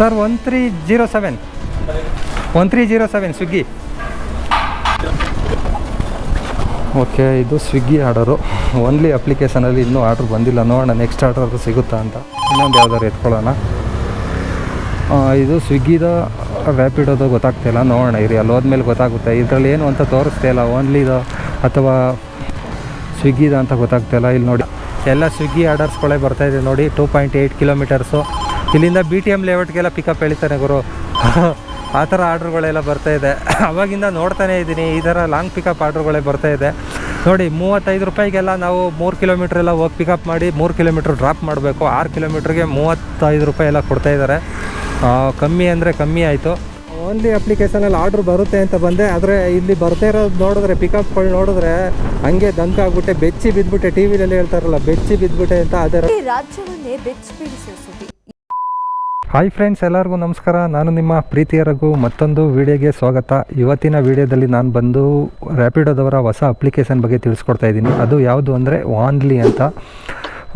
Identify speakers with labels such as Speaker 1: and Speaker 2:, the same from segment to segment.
Speaker 1: Sir one three zero seven one three zero seven Swiggy okay ಇದು Swiggy order only ಅಪ್ಲಿಕೇಶನಲ್ಲಿ ಇನ್ನೂ order ಬಂದಿಲ್ಲ. ನೋಡೋಣ ನೆಕ್ಸ್ಟ್ ಆರ್ಡರ್ ಸಿಗುತ್ತಾ ಅಂತ. ಇನ್ನೊಂದು ಯಾವ್ದಾದ್ರು ಎತ್ಕೊಳ್ಳೋಣ. ಇದು ಸ್ವಿಗ್ಗಿದ ರ್ಯಾಪಿಡೋದು ಗೊತ್ತಾಗ್ತಿಲ್ಲ ನೋಡೋಣ, ಇರಿ, ಅಲ್ಲಿ ಹೋದ್ಮೇಲೆ ಗೊತ್ತಾಗುತ್ತೆ. ಇದರಲ್ಲಿ ಏನು ಅಂತ ತೋರಿಸ್ತಾ ಇಲ್ಲ. ಇದು ಅಥವಾ ಸ್ವಿಗ್ಗಿದ ಅಂತ ಗೊತ್ತಾಗ್ತಿಲ್ಲ ಇಲ್ಲಿ. ನೋಡಿ. ಎಲ್ಲ ಸ್ವಿಗ್ಗಿ ಆರ್ಡರ್ಸ್ಗಳೇ ಬರ್ತಾಯಿದೆ ನೋಡಿ. ಟೂ ಪಾಯಿಂಟ್ ಏಯ್ಟ್ ಕಿಲೋಮೀಟರ್ಸು ಇಲ್ಲಿಂದ ಬಿ ಟಿ ಎಂ ಲೇಔಟ್ಗೆಲ್ಲ ಪಿಕಪ್ ಹೇಳ್ತಾನೆ ಗುರು. ಆ ಥರ ಬರ್ತಾ ಇದೆ. ಅವಾಗಿಂದ ನೋಡ್ತಾನೇ ಇದ್ದೀನಿ. ಈ ಥರ ಲಾಂಗ್ ಪಿಕಪ್ ಆರ್ಡ್ರ್ಗಳೇ ಬರ್ತಾ ಇದೆ. ನೋಡಿ, ಮೂವತ್ತೈದು ರೂಪಾಯಿಗೆಲ್ಲ ನಾವು ಮೂರು ಕಿಲೋಮೀಟ್ರ್ ಎಲ್ಲ ಹೋಗಿ ಪಿಕಪ್ ಮಾಡಿ ಮೂರು ಕಿಲೋಮೀಟ್ರ್ ಡ್ರಾಪ್ ಮಾಡಬೇಕು. ಆರು ಕಿಲೋಮೀಟ್ರಿಗೆ ಮೂವತ್ತೈದು ರೂಪಾಯಿ ಎಲ್ಲ ಕೊಡ್ತಾ ಇದ್ದಾರೆ. ಕಮ್ಮಿ ಅಂದರೆ ಕಮ್ಮಿ ಆಯಿತು. ಓನ್ಲಿ ಅಪ್ಲಿಕೇಶನಲ್ಲಿ ಆರ್ಡ್ರ್ ಬರುತ್ತೆ ಅಂತ ಬಂದೆ. ಆದರೆ ಇಲ್ಲಿ ಬರ್ತಾ ಇರೋದು ನೋಡಿದ್ರೆ ಪಿಕಪ್ಗಳು ನೋಡಿದ್ರೆ ಹಂಗೆ ದಂಕ ಆಗ್ಬಿಟ್ಟೆ. ಬೆಚ್ಚಿ ಬಿದ್ದುಬಿಟ್ಟೆ ಟಿ ವಿಲೆಲ್ಲ ಹೇಳ್ತಾರಲ್ಲ, ಬೆಚ್ಚಿ ಬಿದ್ದುಬಿಟ್ಟೆ ಅಂತ. ಅದೇ
Speaker 2: ರಾಜ್ಯವನ್ನೇ ಬೆಚ್ಚಿ ಬೀಳಿಸುವ ಸುದ್ದಿ.
Speaker 1: ಹಾಯ್ ಫ್ರೆಂಡ್ಸ್ ಎಲ್ಲರಿಗೂ ನಮಸ್ಕಾರ. ನಾನು ನಿಮ್ಮ ಪ್ರೀತಿಯ ರಘು. ಮತ್ತೊಂದು ವಿಡಿಯೋಗೆ ಸ್ವಾಗತ. ಇವತ್ತಿನ ವಿಡಿಯೋದಲ್ಲಿ ನಾನು ಬಂದು ರ್ಯಾಪಿಡೋದವರ ಹೊಸ ಅಪ್ಲಿಕೇಶನ್ ಬಗ್ಗೆ ತಿಳಿಸ್ಕೊಡ್ತಾ ಇದ್ದೀನಿ. ಅದು ಯಾವುದು ಅಂದರೆ ವಾನ್ಲಿ ಅಂತ.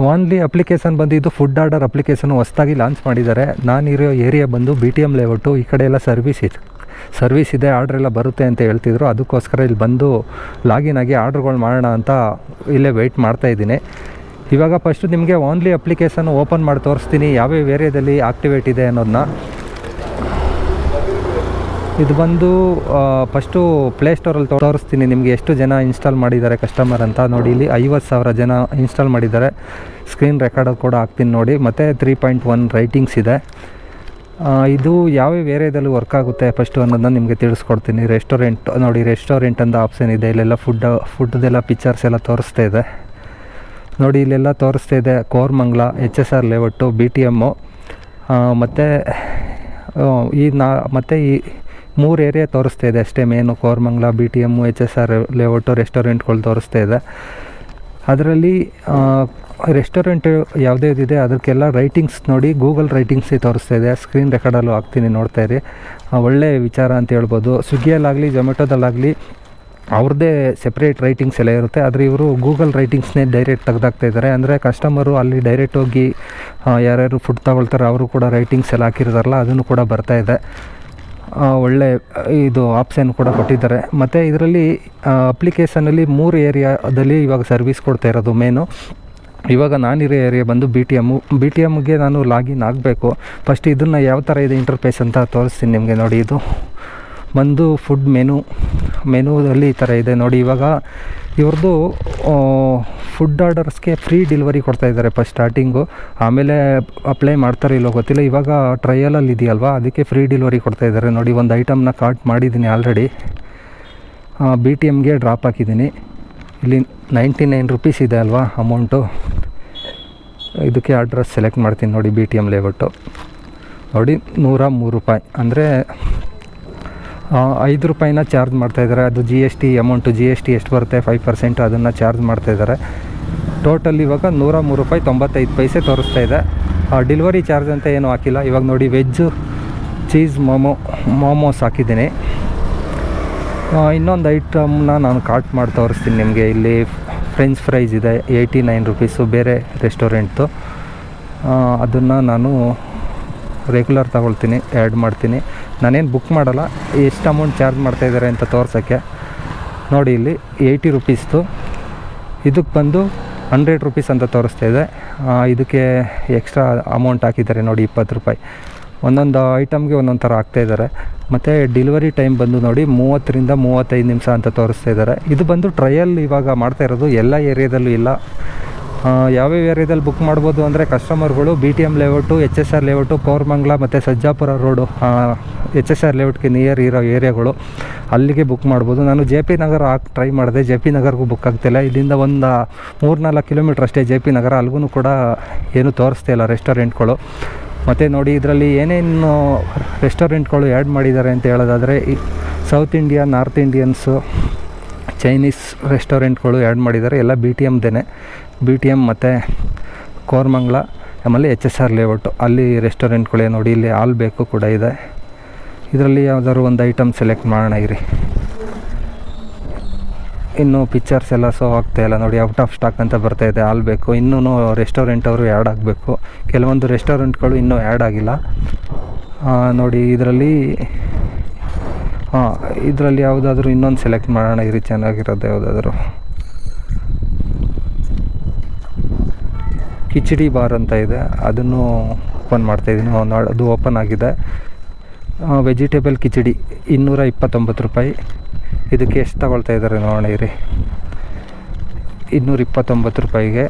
Speaker 1: ವಾನ್ಲಿ ಅಪ್ಲಿಕೇಶನ್ ಬಂದು ಇದು ಫುಡ್ ಆರ್ಡರ್ ಅಪ್ಲಿಕೇಶನ್ ಹೊಸದಾಗಿ ಲಾಂಚ್ ಮಾಡಿದ್ದಾರೆ. ನಾನಿರೋ ಏರಿಯಾ ಬಂದು ಬಿ ಟಿ ಎಂ ಲೇಔಟು ಈ ಕಡೆ ಎಲ್ಲ ಸರ್ವಿಸ್ ಇದೆ. ಸರ್ವಿಸ್ ಇದೆ ಆರ್ಡ್ರ್ ಎಲ್ಲ ಬರುತ್ತೆ ಅಂತ ಹೇಳ್ತಿದ್ರು. ಅದಕ್ಕೋಸ್ಕರ ಇಲ್ಲಿ ಬಂದು ಲಾಗಿನ್ ಆಗಿ ಆರ್ಡ್ರ್ಗಳು ಮಾಡೋಣ ಅಂತ ಇಲ್ಲೇ ವೆಯ್ಟ್ ಮಾಡ್ತಾ ಇದ್ದೀನಿ. ಇವಾಗ ಫಸ್ಟು ನಿಮಗೆ ಓನ್ಲಿ ಅಪ್ಲಿಕೇಶನ್ ಓಪನ್ ಮಾಡಿ ತೋರಿಸ್ತೀನಿ ಯಾವ್ಯಾವ ಏರಿಯಾದಲ್ಲಿ ಆಕ್ಟಿವೇಟ್ ಇದೆ ಅನ್ನೋದನ್ನ ಇದು ಬಂದು ಫಸ್ಟು ಪ್ಲೇಸ್ಟೋರಲ್ಲಿ ತೋರಿಸ್ತೀನಿ ನಿಮಗೆ ಎಷ್ಟು ಜನ ಇನ್ಸ್ಟಾಲ್ ಮಾಡಿದ್ದಾರೆ ಕಸ್ಟಮರ್ ಅಂತ. ನೋಡಿ, ಇಲ್ಲಿ ಐವತ್ತು ಸಾವಿರ ಜನ ಇನ್ಸ್ಟಾಲ್ ಮಾಡಿದ್ದಾರೆ. ಸ್ಕ್ರೀನ್ ರೆಕಾರ್ಡ್ ಕೂಡ ಹಾಕ್ತೀನಿ ನೋಡಿ. ಮತ್ತು ತ್ರೀ ಪಾಯಿಂಟ್ ಒನ್ ರೈಟಿಂಗ್ಸ್ ಇದೆ. ಇದು ಯಾವ್ಯಾವ ಏರಿಯಾದಲ್ಲಿ ವರ್ಕ್ ಆಗುತ್ತೆ ಫಸ್ಟು ಅನ್ನೋದನ್ನ ನಿಮಗೆ ತಿಳಿಸ್ಕೊಡ್ತೀನಿ. ರೆಸ್ಟೋರೆಂಟ್ ನೋಡಿ ರೆಸ್ಟೋರೆಂಟ್ ಅಂತ ಆಪ್ಷನ್ ಇದೆ. ಇಲ್ಲೆಲ್ಲ ಫುಡ್ ಫುಡ್ದೆಲ್ಲ ಪಿಕ್ಚರ್ಸ್ ಎಲ್ಲ ತೋರಿಸ್ತಾ ಇದೆ. ನೋಡಿ, ಇಲ್ಲೆಲ್ಲ ತೋರಿಸ್ತಾ ಇದೆ. Koramangala H S R layout, B T M ಮತ್ತು ಈ ನಾ, ಮತ್ತು ಈ ಮೂರು ಏರಿಯಾ ತೋರಿಸ್ತಾ ಇದೆ ಅಷ್ಟೇ main Koramangala B T M H S R layout, ರೆಸ್ಟೋರೆಂಟ್ಗಳು ತೋರಿಸ್ತಾ ಇದೆ. ಅದರಲ್ಲಿ ರೆಸ್ಟೋರೆಂಟ್ ಯಾವುದೇ ಇದೆ ಅದಕ್ಕೆಲ್ಲ ರೈಟಿಂಗ್ಸ್ ನೋಡಿ ಗೂಗಲ್ ರೈಟಿಂಗ್ಸೇ ತೋರಿಸ್ತಾ ಇದೆ. ಸ್ಕ್ರೀನ್ ರೆಕಾರ್ಡಲ್ಲೂ ಹಾಕ್ತೀನಿ ನೋಡ್ತಾ ಇರಿ. ಒಳ್ಳೆಯ ಒಳ್ಳೆ ವಿಚಾರ ಅಂತ ಹೇಳ್ಬೋದು. ಸ್ವಿಗ್ಗಿಯಲ್ಲಾಗಲಿ ಜೊಮೆಟೊದಲ್ಲಾಗಲಿ ಅವ್ರದ್ದೇ ಸೆಪ್ರೇಟ್ ರೈಟಿಂಗ್ಸ್ ಎಲ್ಲ ಇರುತ್ತೆ. ಆದರೆ ಇವರು ಗೂಗಲ್ ರೈಟಿಂಗ್ಸ್ನೇ ಡೈರೆಕ್ಟ್ ತೆಗ್ದಾಕ್ತಾ ಇದ್ದಾರೆ ಅಂದರೆ ಕಸ್ಟಮರು ಅಲ್ಲಿ ಡೈರೆಕ್ಟ್ ಹೋಗಿ ಯಾರ್ಯಾರು ಫುಡ್ ತಗೊಳ್ತಾರೆ, ಅವರು ಕೂಡ ರೈಟಿಂಗ್ಸ್ ಎಲ್ಲ ಹಾಕಿರ್ತಾರಲ್ಲ ಅದನ್ನು ಕೂಡ ಬರ್ತಾ ಇದೆ. ಒಳ್ಳೆ, ಇದು ಆಪ್ಷನ್ ಕೂಡ ಕೊಟ್ಟಿದ್ದಾರೆ. ಮತ್ತು ಇದರಲ್ಲಿ ಅಪ್ಲಿಕೇಶನಲ್ಲಿ ಮೂರು ಏರಿಯಾದಲ್ಲಿ ಇವಾಗ ಸರ್ವಿಸ್ ಕೊಡ್ತಾ ಇರೋದು ಮೇನು ಇವಾಗ ನಾನಿರೋ ಏರಿಯಾ ಬಂದು B T M B T ಎಮ್ಗೆ ನಾನು ಲಾಗಿನ್ ಆಗಬೇಕು. ಫಸ್ಟ್ ಇದನ್ನು ಯಾವ ಥರ ಇದೆ ಇಂಟರ್ಫೇಸ್ ಅಂತ ತೋರಿಸ್ತೀನಿ ನಿಮಗೆ ನೋಡಿ ಇದು. ಬಂದು ಫುಡ್ ಮೆನು ಮೆನುದಲ್ಲಿ ಈ ಥರ ಇದೆ. ನೋಡಿ, ಇವಾಗ ಇವ್ರದ್ದು ಫುಡ್ ಆರ್ಡರ್ಸ್ಗೆ ಫ್ರೀ ಡೆಲಿವರಿ ಕೊಡ್ತಾ ಇದ್ದಾರೆ ಫಸ್ಟ್ ಸ್ಟಾರ್ಟಿಂಗು ಆಮೇಲೆ ಅಪ್ಲೈ ಮಾಡ್ತಾರೆ ಇಲ್ಲೋ ಗೊತ್ತಿಲ್ಲ. ಇವಾಗ ಟ್ರಯಲಲ್ಲಿ ಇದೆಯಲ್ವಾ? ಅದಕ್ಕೆ ಫ್ರೀ ಡೆಲಿವರಿ ಕೊಡ್ತಾ ಇದ್ದಾರೆ. ನೋಡಿ, ಒಂದು ಐಟಮ್ನ ಕಾರ್ಟ್ ಮಾಡಿದ್ದೀನಿ ಆಲ್ರೆಡಿ ಬಿ ಟಿ ಎಮ್ಗೆ ಡ್ರಾಪ್ ಹಾಕಿದ್ದೀನಿ. ಇಲ್ಲಿ ನೈಂಟಿ ನೈನ್ ರುಪೀಸ್ ಇದೆ ಅಲ್ವಾ ಅಮೌಂಟು ಇದಕ್ಕೆ ಅಡ್ರೆಸ್ ಸೆಲೆಕ್ಟ್ ಮಾಡ್ತೀನಿ ನೋಡಿ ಬಿ ಟಿ ಎಂ ಲೇಔಟು ನೋಡಿ, ನೂರ ಮೂರು ರೂಪಾಯಿ. ಅಂದರೆ ಐದು ರೂಪಾಯಿನ ಚಾರ್ಜ್ ಮಾಡ್ತಾಯಿದ್ದಾರೆ ಅದು G S T amount G S T ಎಷ್ಟು ಬರುತ್ತೆ ಫೈವ್ ಪರ್ಸೆಂಟ್ ಅದನ್ನು ಚಾರ್ಜ್ ಮಾಡ್ತಾಯಿದ್ದಾರೆ ಟೋಟಲ್ ಇವಾಗ ನೂರ ಮೂರು ರೂಪಾಯಿ ತೊಂಬತ್ತೈದು ಪೈಸೆ ತೋರಿಸ್ತಾ ಇದೆ. ಡೆಲಿವರಿ ಚಾರ್ಜ್ ಅಂತ ಏನೂ ಹಾಕಿಲ್ಲ. ಇವಾಗ ನೋಡಿ ವೆಜ್ಜು ಚೀಸ್ ಮೋಮೋ ಮೋಮೋಸ್ ಹಾಕಿದ್ದೀನಿ. ಇನ್ನೊಂದು ಐಟಮ್ನ ನಾನು ಕಾರ್ಟ್ ಮಾಡಿ ತೋರಿಸ್ತೀನಿ ನಿಮಗೆ. ಇಲ್ಲಿ ಫ್ರೆಂಚ್ ಫ್ರೈಸ್ ಇದೆ ಏಯ್ಟಿ ನೈನ್ ರುಪೀಸು ಬೇರೆ ರೆಸ್ಟೋರೆಂಟ್ದು ಅದನ್ನು ನಾನು ರೆಗ್ಯುಲರ್ ತಗೊಳ್ತೀನಿ ಆ್ಯಡ್ ಮಾಡ್ತೀನಿ. ನಾನೇನು ಬುಕ್ ಮಾಡಲ್ಲ, ಎಷ್ಟು ಅಮೌಂಟ್ ಚಾರ್ಜ್ ಮಾಡ್ತಾಯಿದ್ದಾರೆ ಅಂತ ತೋರ್ಸೋಕ್ಕೆ. ನೋಡಿ ಇಲ್ಲಿ ಏಯ್ಟಿ ರುಪೀಸ್ದು ಇದಕ್ಕೆ ಬಂದು ಹಂಡ್ರೆಡ್ ರುಪೀಸ್ ಅಂತ ತೋರಿಸ್ತಾ ಇದೆ. ಇದಕ್ಕೆ ಎಕ್ಸ್ಟ್ರಾ ಅಮೌಂಟ್ ಹಾಕಿದ್ದಾರೆ ನೋಡಿ ಇಪ್ಪತ್ತು ರೂಪಾಯಿ. ಒಂದೊಂದು ಐಟಮ್ಗೆ ಒಂದೊಂದು ಥರ ಹಾಕ್ತಾಯಿದ್ದಾರೆ ಮತ್ತು ಡೆಲಿವರಿ ಟೈಮ್ ಬಂದು ನೋಡಿ ಮೂವತ್ತರಿಂದ ಮೂವತ್ತೈದು ನಿಮಿಷ ಅಂತ ತೋರಿಸ್ತಾ ಇದ್ದಾರೆ ಇದು ಬಂದು ಟ್ರಯಲ್ ಇವಾಗ ಮಾಡ್ತಾ ಇರೋದು ಎಲ್ಲ ಏರಿಯಾದಲ್ಲೂ ಇಲ್ಲ. ಯಾವ್ಯಾವ ಏರಿಯಾದಲ್ಲಿ ಬುಕ್ ಮಾಡ್ಬೋದು ಅಂದರೆ ಕಸ್ಟಮರ್ಗಳು B T M layout H S R layout Koramangala ಮತ್ತು Sarjapur road H S R ಲೇಔಟ್ಗೆ near ಇರೋ ಏರಿಯಾಗಳು ಅಲ್ಲಿಗೆ ಬುಕ್ ಮಾಡ್ಬೋದು. ನಾನು ಜೆ ಪಿ ನಗರ ಹಾಕಿ ಟ್ರೈ ಮಾಡಿದೆ. ಜೆ ಪಿ ನಗರ್ಗೂ ಬುಕ್ ಆಗ್ತಿಲ್ಲ. ಇಲ್ಲಿಂದ ಒಂದು ಮೂರ್ನಾಲ್ಕು ಕಿಲೋಮೀಟ್ರ್ ಅಷ್ಟೇ ಜೆ ಪಿ ನಗರ. ಅಲ್ಲಿಗೂ ಕೂಡ ಏನು ತೋರಿಸ್ತಾ ಇಲ್ಲ ರೆಸ್ಟೋರೆಂಟ್ಗಳು ಮತ್ತು ನೋಡಿ, ಇದರಲ್ಲಿ ಏನೇನು ರೆಸ್ಟೋರೆಂಟ್ಗಳು ಆ್ಯಡ್ ಮಾಡಿದ್ದಾರೆ ಅಂತ ಹೇಳೋದಾದರೆ South India North Indians Chinese ರೆಸ್ಟೋರೆಂಟ್ಗಳು ಆ್ಯಡ್ ಮಾಡಿದ್ದಾರೆ. ಎಲ್ಲ ಬಿ ಟಿ ಎಮ್ದೇ ಬಿ ಟಿ ಎಂ ಮತ್ತು ಕೋರ್ಮಂಗ್ಲ ಆಮೇಲೆ ಎಚ್ ಎಸ್ ಆರ್ ಲೇಔಟು ಅಲ್ಲಿ ರೆಸ್ಟೋರೆಂಟ್ಗಳೇ ನೋಡಿ, ಇಲ್ಲಿ ಹಾಲ್ ಬೇಕು ಕೂಡ ಇದೆ. ಇದರಲ್ಲಿ ಯಾವುದಾದ್ರು ಒಂದು ಐಟಮ್ ಸೆಲೆಕ್ಟ್ ಮಾಡೋಣ ಇರಿ. ಇನ್ನು ಪಿಕ್ಚರ್ಸ್ ಎಲ್ಲ ಸೋ ಆಗ್ತಾ ಇಲ್ಲ. ನೋಡಿ ಔಟ್ ಆಫ್ ಸ್ಟಾಕ್ ಅಂತ ಬರ್ತಾ ಇದೆ. ಆಲ್ ಬೇಕು. ಇನ್ನೂ ರೆಸ್ಟೋರೆಂಟ್ ಅವರು ಆ್ಯಡ್ ಆಗಬೇಕು. ಕೆಲವೊಂದು ರೆಸ್ಟೋರೆಂಟ್ಗಳು ಇನ್ನೂ ಆ್ಯಡ್ ಆಗಿಲ್ಲ. ನೋಡಿ, ಇದರಲ್ಲಿ ಹಾಂ ಇದರಲ್ಲಿ ಯಾವುದಾದ್ರೂ ಇನ್ನೊಂದು ಸೆಲೆಕ್ಟ್ ಮಾಡೋಣ ಇರಿ. ಚೆನ್ನಾಗಿರೋದು ಯಾವುದಾದ್ರೂ. ಕಿಚಡಿ ಬಾರ್ ಅಂತ ಇದೆ. ಅದನ್ನು ಓಪನ್ ಮಾಡ್ತಾಯಿದ್ದೀನಿ ಅದು ಓಪನ್ ಆಗಿದೆ. ವೆಜಿಟೇಬಲ್ ಕಿಚಡಿ ಇನ್ನೂರ ಇಪ್ಪತ್ತೊಂಬತ್ತು ರೂಪಾಯಿ. ಇದಕ್ಕೆ ಎಷ್ಟು ತಗೊಳ್ತಾ ಇದ್ದಾರೆ ನೋಡಿರಿ ಇನ್ನೂರ ಇಪ್ಪತ್ತೊಂಬತ್ತು ರೂಪಾಯಿಗೆ.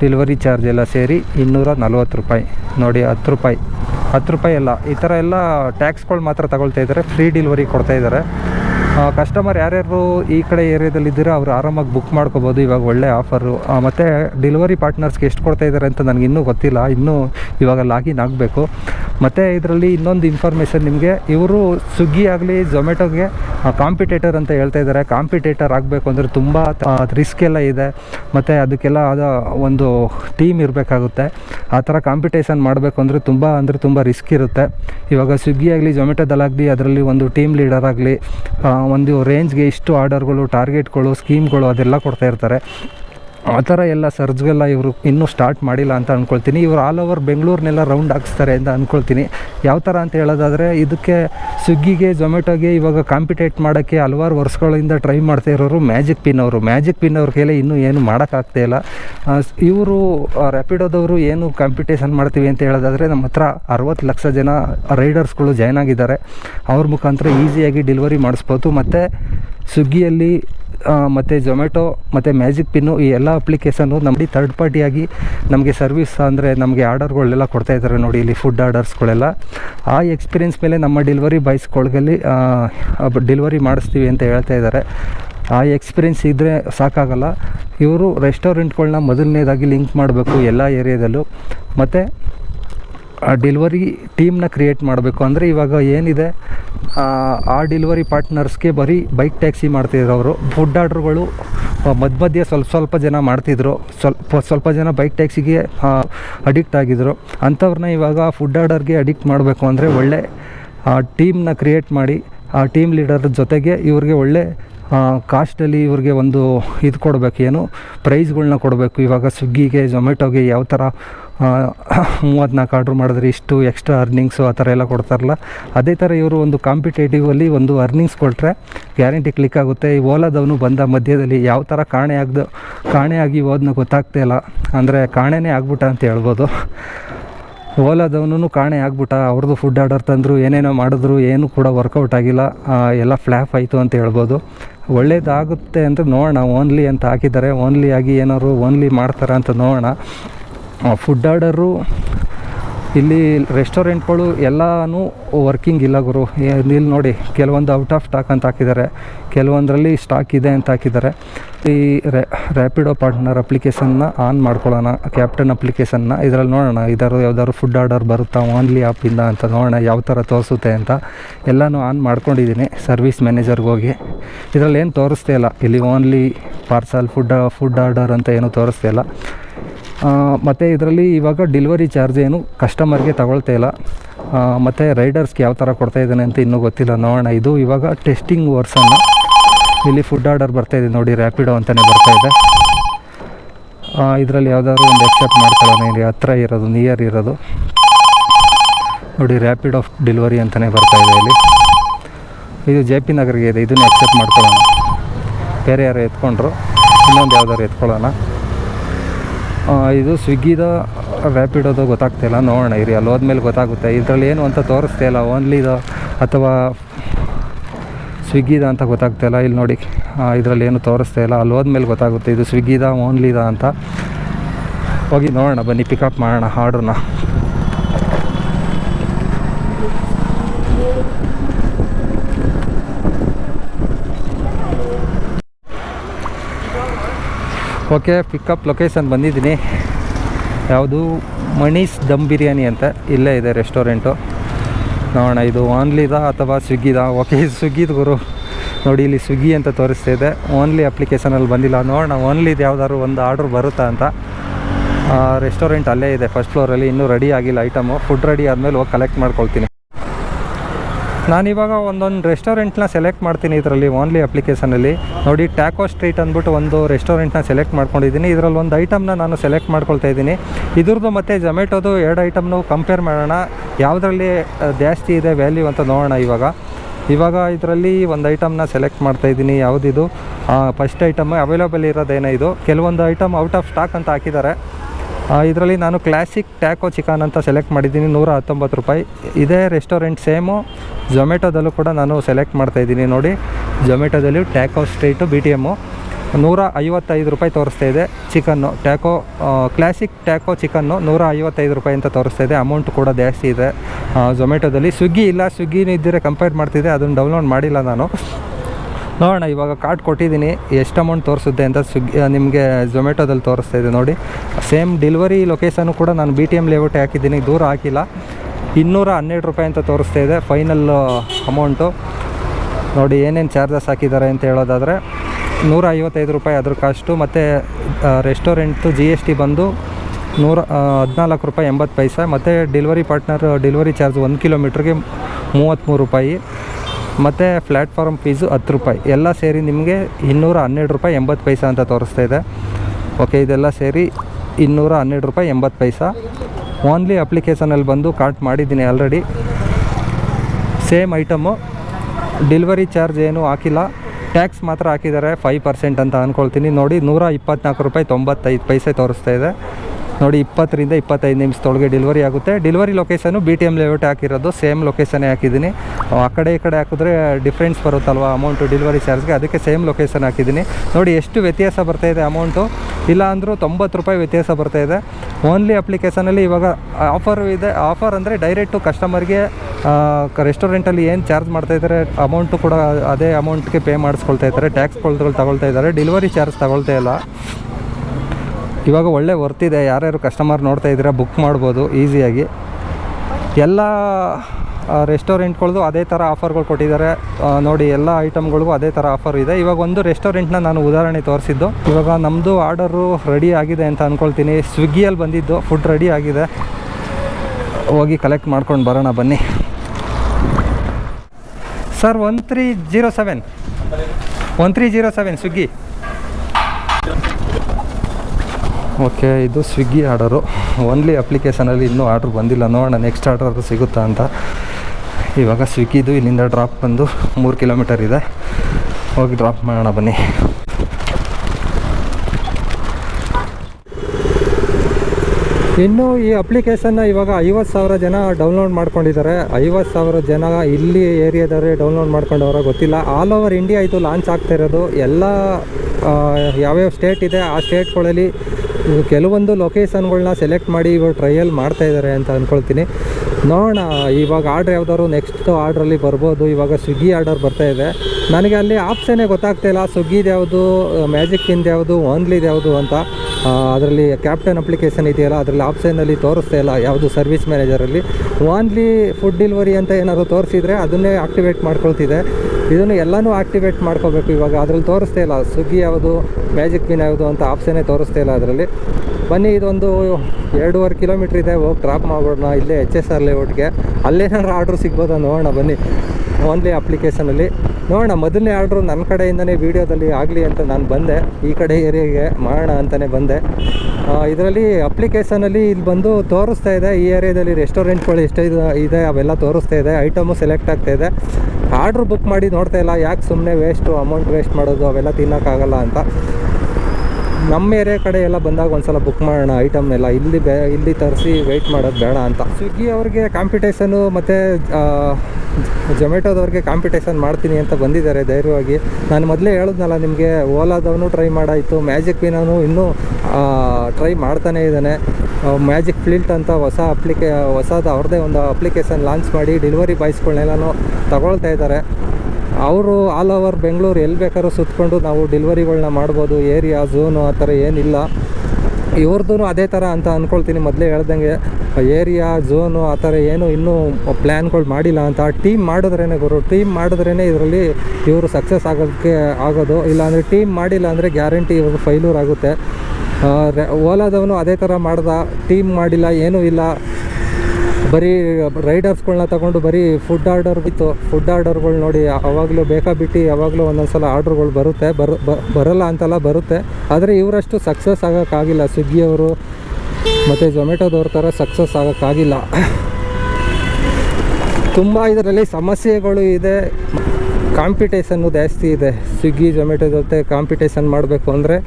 Speaker 1: ಡೆಲಿವರಿ ಚಾರ್ಜ್ ಎಲ್ಲ ಸೇರಿ ಇನ್ನೂರ ನಲ್ವತ್ತು ರೂಪಾಯಿ. ನೋಡಿ, ಹತ್ತು ರೂಪಾಯಿ. ಹತ್ತು ರೂಪಾಯಿ ಎಲ್ಲ ಈ ಥರ ಎಲ್ಲ ಟ್ಯಾಕ್ಸ್ಗಳು ಮಾತ್ರ ತಗೊಳ್ತಾ ಇದ್ದಾರೆ. ಫ್ರೀ ಡೆಲಿವರಿ ಕೊಡ್ತಾ ಇದ್ದಾರೆ. ಕಸ್ಟಮರ್ ಯಾರ್ಯಾರು ಈ ಕಡೆ ಏರಿಯಾದಲ್ಲಿ ಇದ್ದೀರೋ ಅವರು ಆರಾಮಾಗಿ ಬುಕ್ ಮಾಡ್ಕೋಬೋದು, ಇವಾಗ ಒಳ್ಳೆ ಆಫರು ಮತ್ತು ಡೆಲಿವರಿ ಪಾರ್ಟ್ನರ್ಸ್ಗೆ ಎಷ್ಟು ಕೊಡ್ತಾ ಇದ್ದಾರೆ ಅಂತ ನನಗೆ ಇನ್ನೂ ಗೊತ್ತಿಲ್ಲ. ಇನ್ನೂ ಇವಾಗ ಲಾಗಿನ್ ಆಗಬೇಕು. ಮತ್ತು ಇದರಲ್ಲಿ ಇನ್ನೊಂದು ಇನ್ಫಾರ್ಮೇಷನ್ ನಿಮಗೆ, ಇವರು ಸ್ವಿಗ್ಗಿ ಆಗಲಿ ಝೊಮ್ಯಾಟೋಗೆ ಕಾಂಪಿಟೇಟರ್ ಅಂತ ಹೇಳ್ತಾ ಇದ್ದಾರೆ ಕಾಂಪಿಟೇಟರ್ ಆಗಬೇಕು ಅಂದರೆ ತುಂಬ ರಿಸ್ಕ್ ಎಲ್ಲ ಇದೆ. ಮತ್ತು ಅದಕ್ಕೆಲ್ಲ ಆದ ಒಂದು ಟೀಮ್ ಇರಬೇಕಾಗುತ್ತೆ. ಆ ಥರ ಕಾಂಪಿಟೇಷನ್ ಮಾಡಬೇಕು ಅಂದರೆ ತುಂಬ ಅಂದರೆ ತುಂಬ ರಿಸ್ಕ್ ಇರುತ್ತೆ. ಇವಾಗ ಸ್ವಿಗ್ಗಿ ಆಗಲಿ ಝೊಮ್ಯಾಟೋದಲ್ಲಾಗಲಿ ಅದರಲ್ಲಿ ಒಂದು ಟೀಮ್ ಲೀಡರ್ ಆಗಲಿ ಒಂದು ರೇಂಜ್ಗೆ ಇಷ್ಟು ಆರ್ಡರ್ಗಳು ಟಾರ್ಗೆಟ್ಗಳು ಸ್ಕೀಮ್ಗಳು ಅದೆಲ್ಲ ಕೊಡ್ತಾ ಇರ್ತಾರೆ. ಆ ಥರ ಎಲ್ಲ ಸರ್ಜ್ಗೆಲ್ಲ ಇವರು ಇನ್ನೂ ಸ್ಟಾರ್ಟ್ ಮಾಡಿಲ್ಲ ಅಂತ ಅಂದ್ಕೊಳ್ತೀನಿ ಇವರು ಆಲ್ ಓವರ್ ಬೆಂಗಳೂರನ್ನೆಲ್ಲ ರೌಂಡ್ ಹಾಕ್ಸ್ತಾರೆ ಅಂತ ಅಂದ್ಕೊಳ್ತೀನಿ ಯಾವ ಥರ ಅಂತ ಹೇಳೋದಾದರೆ ಇದಕ್ಕೆ ಸ್ವಿಗ್ಗಿಗೆ ಝೊಮ್ಯಾಟೋಗೆ ಇವಾಗ ಕಾಂಪಿಟೇಟ್ ಮಾಡೋಕ್ಕೆ ಹಲವಾರು ವರ್ಷಗಳಿಂದ ಟ್ರೈ ಮಾಡ್ತಾ ಇರೋರು ಮ್ಯಾಜಿಕ್ ಪಿನ್ ಅವರು. ಮ್ಯಾಜಿಕ್ ಪಿನ್ ಅವ್ರ ಕೈಲೇ ಇನ್ನೂ ಏನು ಮಾಡೋಕ್ಕಾಗ್ತಾ ಇಲ್ಲ. ಇವರು ರ್ಯಾಪಿಡೋದವರು ಏನು ಕಾಂಪಿಟೇಷನ್ ಮಾಡ್ತೀವಿ ಅಂತ ಹೇಳೋದಾದರೆ ನಮ್ಮ ಹತ್ರ ಅರವತ್ತು ಲಕ್ಷ ಜನ ರೈಡರ್ಸ್ಗಳು ಜಾಯ್ನ್ ಆಗಿದ್ದಾರೆ. ಅವ್ರ ಮುಖಾಂತರ ಈಸಿಯಾಗಿ ಡೆಲಿವರಿ ಮಾಡಿಸ್ಬೋದು. ಮತ್ತು ಸ್ವಿಗ್ಗಿಯಲ್ಲಿ ಮತ್ತು ಝೊಮ್ಯಾಟೊ ಮತ್ತು ಮ್ಯಾಜಿಕ್ ಪಿನ್ನು ಈ ಎಲ್ಲ ಅಪ್ಲಿಕೇಶನ್ನು ನಮಗೆ ಥರ್ಡ್ ಪಾರ್ಟಿಯಾಗಿ ನಮಗೆ ಸರ್ವಿಸ್ ಅಂದರೆ ನಮಗೆ ಆರ್ಡರ್ಗಳೆಲ್ಲ ಕೊಡ್ತಾ ಇದ್ದಾರೆ ನೋಡಿ ಇಲ್ಲಿ ಫುಡ್ ಆರ್ಡರ್ಸ್ಗಳೆಲ್ಲ ಆ ಎಕ್ಸ್ಪೀರಿಯನ್ಸ್ ಮೇಲೆ ನಮ್ಮ ಡೆಲಿವರಿ ಬಾಯ್ಸ್ಗಳಿಗಲ್ಲಿ ಡೆಲಿವರಿ ಮಾಡಿಸ್ತೀವಿ ಅಂತ ಹೇಳ್ತಾ ಇದ್ದಾರೆ ಆ ಎಕ್ಸ್ಪೀರಿಯೆನ್ಸ್ ಇದ್ದರೆ ಸಾಕಾಗಲ್ಲ. ಇವರು ರೆಸ್ಟೋರೆಂಟ್ಗಳನ್ನ ಮೊದಲನೇದಾಗಿ ಲಿಂಕ್ ಮಾಡಬೇಕು ಎಲ್ಲ ಏರಿಯಾದಲ್ಲೂ ಮತ್ತು ಡೆಲಿವರಿ ಟೀಮ್ನ ಕ್ರಿಯೇಟ್ ಮಾಡಬೇಕು. ಅಂದರೆ ಇವಾಗ ಏನಿದೆ ಆ, ಆ ಡೆಲಿವರಿ ಪಾರ್ಟ್ನರ್ಸ್ಗೆ ಬರೀ ಬೈಕ್ ಟ್ಯಾಕ್ಸಿ ಮಾಡ್ತಿದ್ರು ಅವರು. ಫುಡ್ ಆರ್ಡ್ರುಗಳು ಮಧ್ಯ ಮಧ್ಯೆ ಸ್ವಲ್ಪ ಸ್ವಲ್ಪ ಜನ ಮಾಡ್ತಿದ್ರು. ಸ್ವಲ್ಪ ಸ್ವಲ್ಪ ಜನ ಬೈಕ್ ಟ್ಯಾಕ್ಸಿಗೆ ಅಡಿಕ್ಟ್ ಆಗಿದ್ದರು ಅಂಥವ್ರನ್ನ ಇವಾಗ ಫುಡ್ ಆರ್ಡರ್ಗೆ ಅಡಿಕ್ಟ್ ಮಾಡಬೇಕು. ಅಂದರೆ ಒಳ್ಳೆ ಟೀಮ್ನ ಕ್ರಿಯೇಟ್ ಮಾಡಿ ಆ ಟೀಮ್ ಲೀಡರ್ ಜೊತೆಗೆ ಇವ್ರಿಗೆ ಒಳ್ಳೆ ಕಾಸ್ಟಲ್ಲಿ ಇವ್ರಿಗೆ ಒಂದು ಇದು ಕೊಡಬೇಕು. ಏನು ಪ್ರೈಸ್ಗಳನ್ನ ಕೊಡಬೇಕು. ಇವಾಗ ಸ್ವಿಗ್ಗಿಗೆ ಝೊಮ್ಯಾಟೋಗೆ ಯಾವ ಥರ ಮೂವತ್ತ್ನಾಲ್ಕು ಆರ್ಡ್ರ್ ಮಾಡಿದ್ರೆ ಇಷ್ಟು ಎಕ್ಸ್ಟ್ರಾ ಅರ್ನಿಂಗ್ಸು ಆ ಥರ ಎಲ್ಲ ಕೊಡ್ತಾರಲ್ಲ. ಅದೇ ಥರ ಇವರು ಒಂದು ಕಾಂಪಿಟೇಟಿವಲ್ಲಿ ಒಂದು ಅರ್ನಿಂಗ್ಸ್ ಕೊಟ್ಟರೆ ಗ್ಯಾರಂಟಿ ಕ್ಲಿಕ್ ಆಗುತ್ತೆ. ಈ ಓಲಾದವನು ಬಂದ ಮಧ್ಯದಲ್ಲಿ ಯಾವ ಥರ ಕಾಣೆ ಆಗ್ದು, ಕಾಣೆ ಆಗಿ ಹೋದ್ನ ಗೊತ್ತಾಗ್ತಾ ಇಲ್ಲ. ಅಂದರೆ ಕಾಣೆನೇ ಆಗ್ಬಿಟ್ಟ ಅಂತ ಹೇಳ್ಬೋದು. ಓಲಾದವನು ಕಾಣೆ ಆಗ್ಬಿಟ್ಟ. ಅವ್ರದ್ದು ಫುಡ್ ಆರ್ಡರ್ ತಂದರು, ಏನೇನೋ ಮಾಡಿದ್ರು, ಏನು ಕೂಡ ವರ್ಕೌಟ್ ಆಗಿಲ್ಲ. ಎಲ್ಲ ಫ್ಲ್ಯಾಪ್ ಆಯಿತು ಅಂತ ಹೇಳ್ಬೋದು. ಒಳ್ಳೇದಾಗುತ್ತೆ ಅಂತ ನೋಡೋಣ. ಓನ್ಲಿ ಅಂತ ಹಾಕಿದ್ದಾರೆ. ಓನ್ಲಿ ಆಗಿ ಏನಾದ್ರು ಓನ್ಲಿ ಮಾಡ್ತಾರೆ ಅಂತ ನೋಡೋಣ. ಫುಡ್ ಆರ್ಡರು ಇಲ್ಲಿ ರೆಸ್ಟೋರೆಂಟ್ಗಳು ಎಲ್ಲನೂ ವರ್ಕಿಂಗ್ ಇಲ್ಲ ಗುರು. ಇಲ್ಲಿ ನೋಡಿ, ಕೆಲವೊಂದು ಔಟ್ ಆಫ್ ಸ್ಟಾಕ್ ಅಂತ ಹಾಕಿದ್ದಾರೆ. ಕೆಲವೊಂದರಲ್ಲಿ ಸ್ಟಾಕ್ ಇದೆ ಅಂತ ಹಾಕಿದ್ದಾರೆ. ಈ ರ್ಯಾಪಿಡೋ ಪಾರ್ಟ್ನರ್ ಅಪ್ಲಿಕೇಶನ್ನ ಆನ್ ಮಾಡ್ಕೊಳ್ಳೋಣ. ಕ್ಯಾಪ್ಟನ್ ಅಪ್ಲಿಕೇಶನ್ನ ಇದರಲ್ಲಿ ನೋಡೋಣ ಇದಾರು ಯಾವ್ದಾದ್ರು ಫುಡ್ ಆರ್ಡರ್ ಬರುತ್ತಾ ಓನ್ಲಿ ಆ್ಯಪಿಂದ ಅಂತ ನೋಡೋಣ, ಯಾವ ಥರ ತೋರಿಸುತ್ತೆ ಅಂತ. ಎಲ್ಲನೂ ಆನ್ ಮಾಡ್ಕೊಂಡಿದ್ದೀನಿ ಸರ್ವಿಸ್ ಮ್ಯಾನೇಜರ್ಗೆ ಹೋಗಿ. ಇದರಲ್ಲಿ ಏನು ತೋರಿಸ್ತಾ ಇಲ್ಲ. ಇಲ್ಲಿ only parcel food food order ಅಂತ ಏನೂ ತೋರಿಸ್ತಾ ಇಲ್ಲ. ಮತ್ತು ಇದರಲ್ಲಿ ಇವಾಗ ಡಿಲ್ವರಿ ಚಾರ್ಜ್ ಏನು ಕಸ್ಟಮರ್ಗೆ ತಗೊಳ್ತಾ ಇಲ್ಲ. ಮತ್ತು ರೈಡರ್ಸ್ಗೆ ಯಾವ ಥರ ಕೊಡ್ತಾ ಇದ್ದಾನೆ ಅಂತ ಇನ್ನೂ ಗೊತ್ತಿಲ್ಲ. ನೋಡೋಣ, ಇದು ಇವಾಗ ಟೆಸ್ಟಿಂಗ್ ವರ್ಸನ್ನು ಇಲ್ಲಿ ಫುಡ್ ಆರ್ಡರ್ ಬರ್ತಾ ಇದೆ ನೋಡಿ ರ್ಯಾಪಿಡೋ ಅಂತಲೇ ಬರ್ತಾ ಇದೆ. ಇದರಲ್ಲಿ ಯಾವುದಾದ್ರು ಒಂದು ಎಕ್ಸೆಪ್ಟ್ ಮಾಡ್ಕೊಳ್ಳೋಣ. ಇಲ್ಲಿ ಹತ್ರ ಇರೋದು ನಿಯರ್ ಇರೋದು. ನೋಡಿ ರ್ಯಾಪಿಡ್ ಆಫ್ ಡೆಲಿವರಿ ಅಂತಲೇ ಬರ್ತಾ ಇದೆ ಇಲ್ಲಿ. ಇದು ಜೆ ಪಿ ನಗರ್ಗೆ ಇದೆ. ಇದನ್ನು ಎಕ್ಸೆಪ್ಟ್ ಮಾಡ್ಕೊಳ್ಳೋಣ. ಬೇರೆ ಯಾರು ಎತ್ಕೊಂಡ್ರು, ಇನ್ನೊಂದು ಯಾವ್ದಾದ್ರು ಎತ್ಕೊಳ್ಳೋಣ. ಇದು ಸ್ವಿಗ್ಗಿದ ರ್ಯಾಪಿಡೋದು ಗೊತ್ತಾಗ್ತಿಲ್ಲ ನೋಡೋಣ, ಇರಿ, ಅಲ್ಲಿ ಹೋದ್ಮೇಲೆ ಗೊತ್ತಾಗುತ್ತೆ. ಇದರಲ್ಲಿ ಏನು ಅಂತ ತೋರಿಸ್ತಾ ಇಲ್ಲ ಓನ್ಲಿದು ಅಥವಾ ಸ್ವಿಗ್ಗಿದ ಅಂತ ಗೊತ್ತಾಗ್ತಾ ಇಲ್ಲ, ಇಲ್ಲಿ ನೋಡಿ. ಇದರಲ್ಲಿ ಏನು ತೋರಿಸ್ತಾ ಇಲ್ಲ, ಅಲ್ಲಿ ಹೋದ್ಮೇಲೆ ಗೊತ್ತಾಗುತ್ತೆ, ಇದು ಸ್ವಿಗ್ಗಿದ ಓನ್ಲಿದ ಅಂತ. ಹೋಗಿ ನೋಡೋಣ, ಬನ್ನಿ ಪಿಕಪ್ ಮಾಡೋಣ ಆರ್ಡ್ರನ್ನ ಓಕೆ ಪಿಕಪ್ ಲೊಕೇಶನ್ ಬಂದಿದ್ದೀನಿ. ಯಾವುದು? ಮಣೀಸ್ ದಮ್ ಬಿರಿಯಾನಿ ಅಂತ ಇಲ್ಲೇ ಇದೆ ರೆಸ್ಟೋರೆಂಟು ನೋಡೋಣ, ಇದು ಓನ್ಲಿದ ಅಥವಾ ಸ್ವಿಗ್ಗಿದಾ ಓಕೆ ಸ್ವಿಗ್ಗಿದು ಗುರು. ನೋಡಿ, ಇಲ್ಲಿ ಸ್ವಿಗ್ಗಿ ಅಂತ ತೋರಿಸ್ತಾ ಇದೆ. ಓನ್ಲಿ ಅಪ್ಲಿಕೇಶನಲ್ಲಿ ಬಂದಿಲ್ಲ. ನೋಡೋಣ ಓನ್ಲಿದು ಯಾವುದಾದ್ರು ಒಂದು ಆರ್ಡ್ರ್ ಬರುತ್ತಾ ಅಂತ. ರೆಸ್ಟೋರೆಂಟ್ ಅಲ್ಲೇ ಇದೆ ಫಸ್ಟ್ ಫ್ಲೋರಲ್ಲಿ ಇನ್ನೂ ರೆಡಿ ಆಗಿಲ್ಲ ಐಟಮು ಫುಡ್ ರೆಡಿ ಆದಮೇಲೆ ಹೋಗಿ ಕಲೆಕ್ಟ್ ಮಾಡ್ಕೊಳ್ತೀನಿ. ನಾನಿವಾಗ ಒಂದೊಂದು ರೆಸ್ಟೋರೆಂಟ್ನ ಸೆಲೆಕ್ಟ್ ಮಾಡ್ತೀನಿ ಇದರಲ್ಲಿ ಓನ್ಲಿ ಅಪ್ಲಿಕೇಶನಲ್ಲಿ ನೋಡಿ ಟ್ಯಾಕೋ ಸ್ಟ್ರೀಟ್ ಅಂದ್ಬಿಟ್ಟು ಒಂದು ರೆಸ್ಟೋರೆಂಟ್ನ ಸೆಲೆಕ್ಟ್ ಮಾಡ್ಕೊಂಡಿದ್ದೀನಿ. ಇದರಲ್ಲಿ ಒಂದು ಐಟಮ್ನ ನಾನು ಸೆಲೆಕ್ಟ್ ಮಾಡ್ಕೊಳ್ತಾ ಇದ್ದೀನಿ. ಇದ್ರದ್ದು ಮತ್ತು ಜೊಮೆಟೊದು ಎರಡು ಐಟಮ್ನು ಕಂಪೇರ್ ಮಾಡೋಣ. ಯಾವುದರಲ್ಲಿ ಜಾಸ್ತಿ ಇದೆ ವ್ಯಾಲ್ಯೂ ಅಂತ ನೋಡೋಣ ಇವಾಗ. ಇವಾಗ ಇದರಲ್ಲಿ ಒಂದು ಐಟಮ್ನ ಸೆಲೆಕ್ಟ್ ಮಾಡ್ತಾ ಇದ್ದೀನಿ. ಯಾವುದಿದು? ಫಸ್ಟ್ ಐಟಮ್ ಅವೈಲೇಬಲ್ ಇರೋದೇನೇ ಇದು. ಕೆಲವೊಂದು ಐಟಮ್ ಔಟ್ ಆಫ್ ಸ್ಟಾಕ್ ಅಂತ ಹಾಕಿದ್ದಾರೆ. ಇದರಲ್ಲಿ ನಾನು ಕ್ಲಾಸಿಕ್ ಟ್ಯಾಕೋ ಚಿಕನ್ ಅಂತ ಸೆಲೆಕ್ಟ್ ಮಾಡಿದ್ದೀನಿ, ನೂರ ಹತ್ತೊಂಬತ್ತು ರೂಪಾಯಿ. ಇದೇ ರೆಸ್ಟೋರೆಂಟ್ ಸೇಮು ಝೊಮ್ಯಾಟೋದಲ್ಲೂ ಕೂಡ ನಾನು ಸೆಲೆಕ್ಟ್ ಮಾಡ್ತಾ ಇದ್ದೀನಿ ನೋಡಿ. ಝೊಮ್ಯಾಟೋದಲ್ಲಿ taco street B T M ನೂರ ಐವತ್ತೈದು ರೂಪಾಯಿ ತೋರಿಸ್ತಾ ಇದೆ chicken taco classic taco chicken ನೂರ ಐವತ್ತೈದು ರೂಪಾಯಿ ಅಂತ ತೋರಿಸ್ತಾ ಇದೆ. ಅಮೌಂಟ್ ಕೂಡ ಜಾಸ್ತಿ ಇದೆ. ಝೊಮ್ಯಾಟೋದಲ್ಲಿ ಸ್ವಿಗ್ಗಿ ಇಲ್ಲ ಸ್ವಿಗ್ಗಿನೂ ಇದ್ದರೆ ಕಂಪೇರ್ ಮಾಡ್ತಿದ್ದೆ, ಅದನ್ನು ಡೌನ್ಲೋಡ್ ಮಾಡಿಲ್ಲ ನಾನು. ನೋಡೋಣ, ಇವಾಗ ಕಾರ್ಡ್ ಕೊಟ್ಟಿದ್ದೀನಿ. ಎಷ್ಟು ಅಮೌಂಟ್ ತೋರಿಸುತ್ತೆ ಅಂತ ಸ್ವಿಗ್ಗಿ ನಿಮಗೆ ಝೊಮ್ಯಾಟೋದಲ್ಲಿ ತೋರಿಸ್ತಾ ಇದೆ ನೋಡಿ. ಸೇಮ್ ಡೆಲಿವರಿ ಲೊಕೇಶನು ಕೂಡ ನಾನು ಬಿ ಟಿ ಎಂ ಲೇಔಟ್ ಹಾಕಿದ್ದೀನಿ, ದೂರ ಹಾಕಿಲ್ಲ. ಇನ್ನೂರ ಹನ್ನೆರಡು ರೂಪಾಯಿ ಅಂತ ತೋರಿಸ್ತಾ ಇದೆ ಫೈನಲ್ ಅಮೌಂಟು ನೋಡಿ, ಏನೇನು ಚಾರ್ಜಸ್ ಹಾಕಿದ್ದಾರೆ ಅಂತ ಹೇಳೋದಾದರೆ, ನೂರ ಐವತ್ತೈದು ರೂಪಾಯಿ ಅದ್ರ ಕಾಸ್ಟು ಮತ್ತು ರೆಸ್ಟೋರೆಂಟು ಜಿ ಎಸ್ ಟಿ ಬಂದು ನೂರ ಹದಿನಾಲ್ಕು ರೂಪಾಯಿ ಎಂಬತ್ತು ಪೈಸೆ, ಮತ್ತು ಡೆಲಿವರಿ ಪಾರ್ಟ್ನರ್ ಡೆಲಿವರಿ ಚಾರ್ಜ್ ಒಂದು ಕಿಲೋಮೀಟ್ರಿಗೆ ಮೂವತ್ತ್ಮೂರು ರೂಪಾಯಿ. ಮತ್ತು ಪ್ಲ್ಯಾಟ್ಫಾರ್ಮ್ ಫೀಸು ಹತ್ತು ರೂಪಾಯಿ. ಎಲ್ಲ ಸೇರಿ ನಿಮಗೆ ಇನ್ನೂರ ಹನ್ನೆರಡು ರೂಪಾಯಿ ಎಂಬತ್ತು ಪೈಸಾ ಅಂತ ತೋರಿಸ್ತಾ ಇದೆ. ಓಕೆ ಇದೆಲ್ಲ ಸೇರಿ ಇನ್ನೂರ ಹನ್ನೆರಡು ರೂಪಾಯಿ ಎಂಬತ್ತು ಪೈಸಾ. ಓನ್ಲಿ ಅಪ್ಲಿಕೇಶನಲ್ಲಿ ಬಂದು ಕಾರ್ಟ್ ಮಾಡಿದ್ದೀನಿ already same item delivery charge ಏನೂ ಹಾಕಿಲ್ಲ. ಟ್ಯಾಕ್ಸ್ ಮಾತ್ರ ಹಾಕಿದ್ದಾರೆ ಫೈವ್ ಪರ್ಸೆಂಟ್ ಅಂತ ಅಂದ್ಕೊಳ್ತೀನಿ ನೋಡಿ ನೂರ ಇಪ್ಪತ್ನಾಲ್ಕು ರೂಪಾಯಿ ತೊಂಬತ್ತೈದು ಪೈಸೆ ತೋರಿಸ್ತಾ ಇದೆ. ನೋಡಿ, ಇಪ್ಪತ್ತರಿಂದ ಇಪ್ಪತ್ತೈದು ನಿಮಿಷದೊಳಗೆ ಡೆಲಿವರಿ ಆಗುತ್ತೆ. Delivery location B T M layout ಹಾಕಿರೋದು. ಸೇಮ್ ಲೊಕೇಶನೇ ಹಾಕಿದ್ದೀನಿ. ಆ ಕಡೆ ಈ ಕಡೆ ಹಾಕಿದ್ರೆ ಡಿಫ್ರೆನ್ಸ್ ಬರುತ್ತಲ್ವ ಅಮೌಂಟು ಡೆಲಿವರಿ ಚಾರ್ಜ್ಗೆ ಅದಕ್ಕೆ ಸೇಮ್ ಲೊಕೇಶನ್ ಹಾಕಿದ್ದೀನಿ. ನೋಡಿ, ಎಷ್ಟು ವ್ಯತ್ಯಾಸ ಬರ್ತಾಯಿದೆ ಅಮೌಂಟು ಇಲ್ಲ ಅಂದರೂ ತೊಂಬತ್ತು ರೂಪಾಯಿ ವ್ಯತ್ಯಾಸ ಬರ್ತಾಯಿದೆ ಓನ್ಲಿ ಅಪ್ಲಿಕೇಶನಲ್ಲಿ ಇವಾಗ ಆಫರ್ ಇದೆ. ಆಫರ್ ಅಂದರೆ ಡೈರೆಕ್ಟು ಕಸ್ಟಮರ್ಗೆ ರೆಸ್ಟೋರೆಂಟಲ್ಲಿ ಏನು ಚಾರ್ಜ್ ಮಾಡ್ತಾ ಇದ್ದಾರೆ ಅಮೌಂಟು ಕೂಡ ಅದೇ ಅಮೌಂಟ್ಗೆ ಪೇ ಮಾಡಿಸ್ಕೊಳ್ತಾ ಇದ್ದಾರೆ. ಟ್ಯಾಕ್ಸ್ಗಳು ತಗೊಳ್ತಾ ಇದ್ದಾರೆ. ಡೆಲಿವರಿ ಚಾರ್ಜ್ ತಗೊಳ್ತಾ ಇಲ್ಲ. ಇವಾಗ ಒಳ್ಳೆ ವರ್ತಿದೆ, ಯಾರ್ಯಾರು ಕಸ್ಟಮರ್ ನೋಡ್ತಾ ಇದ್ದೀರಾ ಬುಕ್ ಮಾಡ್ಬೋದು ಈಸಿಯಾಗಿ ಎಲ್ಲ ರೆಸ್ಟೋರೆಂಟ್ಗಳ್ದು ಅದೇ ಥರ ಆಫರ್ಗಳು ಕೊಟ್ಟಿದ್ದಾರೆ. ನೋಡಿ, ಎಲ್ಲ ಐಟಮ್ಗಳಿಗೂ ಅದೇ ಥರ ಆಫರ್ ಇದೆ. ಇವಾಗ ಒಂದು ರೆಸ್ಟೋರೆಂಟ್ನ ನಾನು ಉದಾಹರಣೆ ತೋರಿಸಿದ್ದು. ಇವಾಗ ನಮ್ಮದು ಆರ್ಡರು ರೆಡಿ ಆಗಿದೆ ಅಂತ ಅಂದ್ಕೊಳ್ತೀನಿ ಸ್ವಿಗ್ಗಿಯಲ್ಲಿ ಬಂದಿದ್ದು ಫುಡ್ ರೆಡಿ ಆಗಿದೆ. ಹೋಗಿ ಕಲೆಕ್ಟ್ ಮಾಡ್ಕೊಂಡು ಬರೋಣ, ಬನ್ನಿ. Sir one three zero seven one three zero seven Swiggy okay, ಇದು ಸ್ವಿಗ್ಗಿ ಆರ್ಡರು ಓನ್ಲಿ ಅಪ್ಲಿಕೇಶನಲ್ಲಿ ಇನ್ನೂ ಆರ್ಡ್ರ್ ಬಂದಿಲ್ಲ. ನೋಡೋಣ ನೆಕ್ಸ್ಟ್ ಆರ್ಡರ್ ಸಿಗುತ್ತಾ ಅಂತ. ಇವಾಗ ಸ್ವಿಗ್ಗಿದು ಇಲ್ಲಿಂದ ಡ್ರಾಪ್ ಬಂದು ಮೂರು ಕಿಲೋಮೀಟರ್ ಇದೆ. ಹೋಗಿ ಡ್ರಾಪ್ ಮಾಡೋಣ ಬನ್ನಿ. ಇನ್ನು ಈ ಅಪ್ಲಿಕೇಶನ್ನ ಇವಾಗ ಐವತ್ತು ಸಾವಿರ ಜನ ಡೌನ್ಲೋಡ್ ಮಾಡ್ಕೊಂಡಿದ್ದಾರೆ. ಐವತ್ತು ಸಾವಿರ ಜನ ಇಲ್ಲಿ ಏರಿಯಾದವರೇ ಡೌನ್ಲೋಡ್ ಮಾಡ್ಕೊಂಡವರ ಗೊತ್ತಿಲ್ಲ. ಆಲ್ ಓವರ್ ಇಂಡಿಯಾ ಇದು ಲಾಂಚ್ ಆಗ್ತಾ ಇರೋದು. ಎಲ್ಲ ಯಾವ್ಯಾವ ಸ್ಟೇಟ್ ಇದೆ, ಆ ಸ್ಟೇಟ್ಗಳಲ್ಲಿ ಕೆಲವೊಂದು ಲೊಕೇಶನ್ಗಳನ್ನ ಸೆಲೆಕ್ಟ್ ಮಾಡಿ ಇವಾಗ ಟ್ರಯಲ್ ಮಾಡ್ತಾ ಇದ್ದಾರೆ ಅಂತ ಅಂದ್ಕೊಳ್ತೀನಿ ನೋಡೋಣ, ಇವಾಗ ಆರ್ಡ್ರ್ ಯಾವ್ದಾದ್ರು ನೆಕ್ಸ್ಟ್ ಆರ್ಡ್ರಲ್ಲಿ ಬರ್ಬೋದು. ಇವಾಗ ಸ್ವಿಗ್ಗಿ ಆರ್ಡರ್ ಬರ್ತಾ ಇದೆ. ನನಗೆ ಅಲ್ಲಿ ಆಪ್ಷನ್ನೇ ಗೊತ್ತಾಗ್ತಾ ಇಲ್ಲ. ಸ್ವಿಗ್ಗಿದು ಯಾವುದು ಇಂದ ಯಾವುದು ಓನ್ಲಿದು ಯಾವುದು ಅಂತ. ಅದರಲ್ಲಿ ಕ್ಯಾಪ್ಟನ್ ಅಪ್ಲಿಕೇಶನ್ ಇದೆಯಲ್ಲ, ಅದರಲ್ಲಿ ಆಪ್ಷನಲ್ಲಿ ತೋರಿಸ್ತಾ ಇಲ್ಲ ಯಾವುದು ಸರ್ವಿಸ್ ಮ್ಯಾನೇಜರಲ್ಲಿ ಓನ್ಲಿ ಫುಡ್ ಡೆಲಿವರಿ ಅಂತ ಏನಾದರೂ ತೋರಿಸಿದ್ರೆ ಅದನ್ನೇ ಆಕ್ಟಿವೇಟ್ ಮಾಡ್ಕೊಳ್ತಿದೆ. ಇದನ್ನು ಎಲ್ಲನೂ ಆಕ್ಟಿವೇಟ್ ಮಾಡ್ಕೋಬೇಕು ಇವಾಗ. ಅದರಲ್ಲಿ ತೋರಿಸ್ತಾ ಇಲ್ಲ. ಸ್ವಿಗ್ಗಿ ಯಾವುದು ಮ್ಯಾಜಿಕ್ ಪಿನ್ ಯಾವುದು ಅಂತ ಆಪ್ಷನ್ನೇ ತೋರಿಸ್ತಾ ಇಲ್ಲ ಅದರಲ್ಲಿ. ಬನ್ನಿ, ಇದೊಂದು ಎರಡೂವರೆ ಕಿಲೋಮೀಟ್ರ್ ಇದೆ. ಹೋಗಿ ಡ್ರಾಪ್ ಮಾಡ್ಬೋಣ ಇಲ್ಲೇ ಎಚ್ ಎಸ್ ಆರ್ ಲೇಔಟ್ಗೆ ಅಲ್ಲೇನಾದ್ರು ಆರ್ಡ್ರ್ ಸಿಗ್ಬೋದಾ ನೋಡೋಣ. ಬನ್ನಿ. ಓನ್ಲಿ ಅಪ್ಲಿಕೇಶನಲ್ಲಿ ನೋಡೋಣ, ಮೊದಲನೇ ಆರ್ಡ್ರು ನನ್ನ ಕಡೆಯಿಂದನೇ ವೀಡಿಯೋದಲ್ಲಿ ಆಗಲಿ ಅಂತ ನಾನು ಬಂದೆ. ಈ ಕಡೆ ಏರಿಯಾಗೆ ಮಾಡೋಣ ಅಂತಲೇ ಬಂದೆ. ಇದರಲ್ಲಿ ಅಪ್ಲಿಕೇಶನಲ್ಲಿ ಇಲ್ಲಿ ಬಂದು ತೋರಿಸ್ತಾ ಇದೆ. ಈ ಏರಿಯಾದಲ್ಲಿ ರೆಸ್ಟೋರೆಂಟ್ಗಳು ಎಷ್ಟು ಇದೆ ಅವೆಲ್ಲ ತೋರಿಸ್ತಾ ಇದೆ. ಐಟಮು ಸೆಲೆಕ್ಟ್ ಆಗ್ತಾ ಇದೆ. ಆರ್ಡ್ರ್ ಬುಕ್ ಮಾಡಿ ನೋಡ್ತಾ ಇಲ್ಲ. ಯಾಕೆ ಸುಮ್ಮನೆ ವೇಸ್ಟು ಅಮೌಂಟ್ ವೇಸ್ಟ್ ಮಾಡೋದು, ಅವೆಲ್ಲ ತಿನ್ನೋಕ್ಕಾಗಲ್ಲ ಅಂತ. ನಮ್ಮ ಏರಿಯಾ ಕಡೆ ಎಲ್ಲ ಬಂದಾಗ ಒಂದ್ಸಲ ಬುಕ್ ಮಾಡೋಣ ಐಟಮ್ನೆಲ್ಲ ಇಲ್ಲಿ ಬೇ, ಇಲ್ಲಿ ತರಿಸಿ ವೆಯ್ಟ್ ಮಾಡೋದು ಬೇಡ ಅಂತ. ಸ್ವಿಗ್ಗಿ ಅವ್ರಿಗೆ ಕಾಂಪಿಟೇಷನು ಮತ್ತು ಜೊಮೆಟೋದವ್ರಿಗೆ ಕಾಂಪಿಟೇಷನ್ ಮಾಡ್ತೀನಿ ಅಂತ ಬಂದಿದ್ದಾರೆ, ಧೈರ್ಯವಾಗಿ. ನಾನು ಮೊದಲೇ ಹೇಳಿದ್ನಲ್ಲ, ನಿಮಗೆ ಓಲಾದವನು ಟ್ರೈ ಮಾಡಾಯಿತು ಮ್ಯಾಜಿಕ್ ಪಿನವನು ಇನ್ನೂ ಟ್ರೈ ಮಾಡ್ತಾನೇ ಇದ್ದಾನೆ. ಮ್ಯಾಜಿಕ್ ಫ್ಲಿಲ್ಟ್ ಅಂತ ಹೊಸ ಅಪ್ಲಿಕೇ ಹೊಸದ ಅವ್ರದ್ದೇ ಒಂದು ಅಪ್ಲಿಕೇಶನ್ ಲಾಂಚ್ ಮಾಡಿ ಡೆಲಿವರಿ ಬಾಯ್ಸ್ಗಳನ್ನೆಲ್ಲನೂ ತಗೊಳ್ತಾ ಇದ್ದಾರೆ. ಅವರು ಆಲ್ ಓವರ್ ಬೆಂಗಳೂರು ಎಲ್ಲಿ ಬೇಕಾದ್ರೂ ಸುತ್ತಕೊಂಡು ನಾವು ಡೆಲಿವರಿಗಳನ್ನ ಮಾಡ್ಬೋದು ಏರಿಯಾ ಝೋನು ಆ ಥರ ಏನಿಲ್ಲ. ಇವ್ರದ್ದು ಅದೇ ಥರ ಅಂತ ಅಂದ್ಕೊಳ್ತೀನಿ ಮೊದಲೇ ಹೇಳ್ದಂಗೆ ಏರಿಯಾ, ಝೋನು, ಆ ಥರ ಏನು ಇನ್ನೂ ಪ್ಲ್ಯಾನ್ಗಳು ಮಾಡಿಲ್ಲ ಅಂತ. ಟೀಮ್ ಮಾಡಿದ್ರೇ ಗುರು, ಟೀಮ್ ಮಾಡಿದ್ರೇ ಇದರಲ್ಲಿ ಇವರು ಸಕ್ಸಸ್ ಆಗೋದಕ್ಕೆ ಆಗೋದು. ಇಲ್ಲಾಂದರೆ ಟೀಮ್ ಮಾಡಿಲ್ಲ ಅಂದರೆ ಗ್ಯಾರಂಟಿ ಇವರು ಫೈಲೂರ್ ಆಗುತ್ತೆ. ಓಲಾದವನು ಅದೇ ಥರ ಮಾಡ್ದ, ಟೀಮ್ ಮಾಡಿಲ್ಲ, ಏನೂ ಇಲ್ಲ. ಬರೀ ರೈಡರ್ಸ್ಗಳನ್ನ ತಗೊಂಡು ಬರೀ ಫುಡ್ ಆರ್ಡರ್ ಬಿತ್ತು ಫುಡ್ ಆರ್ಡರ್ಗಳು ನೋಡಿ ಅವಾಗಲೂ ಬೇಕಾಬಿಟ್ಟು ಯಾವಾಗಲೂ ಒಂದೊಂದು ಸಲ ಆರ್ಡ್ರುಗಳು ಬರುತ್ತೆ. ಬರ ಬರಲ್ಲ ಅಂತೆಲ್ಲ ಬರುತ್ತೆ. ಆದರೆ ಇವರಷ್ಟು ಸಕ್ಸಸ್ ಆಗೋಕ್ಕಾಗಿಲ್ಲ. ಸ್ವಿಗ್ಗಿಯವರು ಮತ್ತು ಝೊಮ್ಯಾಟೋದವ್ರ ಥರ ಸಕ್ಸಸ್ ಆಗೋಕ್ಕಾಗಿಲ್ಲ. ತುಂಬ ಇದರಲ್ಲಿ ಸಮಸ್ಯೆಗಳು ಇದೆ. ಕಾಂಪಿಟೇಷನ್ನು ಜಾಸ್ತಿ ಇದೆ. ಸ್ವಿಗ್ಗಿ ಝೊಮ್ಯಾಟೊ ಜೊತೆ ಕಾಂಪಿಟೇಷನ್ ಮಾಡಬೇಕು ಅಂದರೆ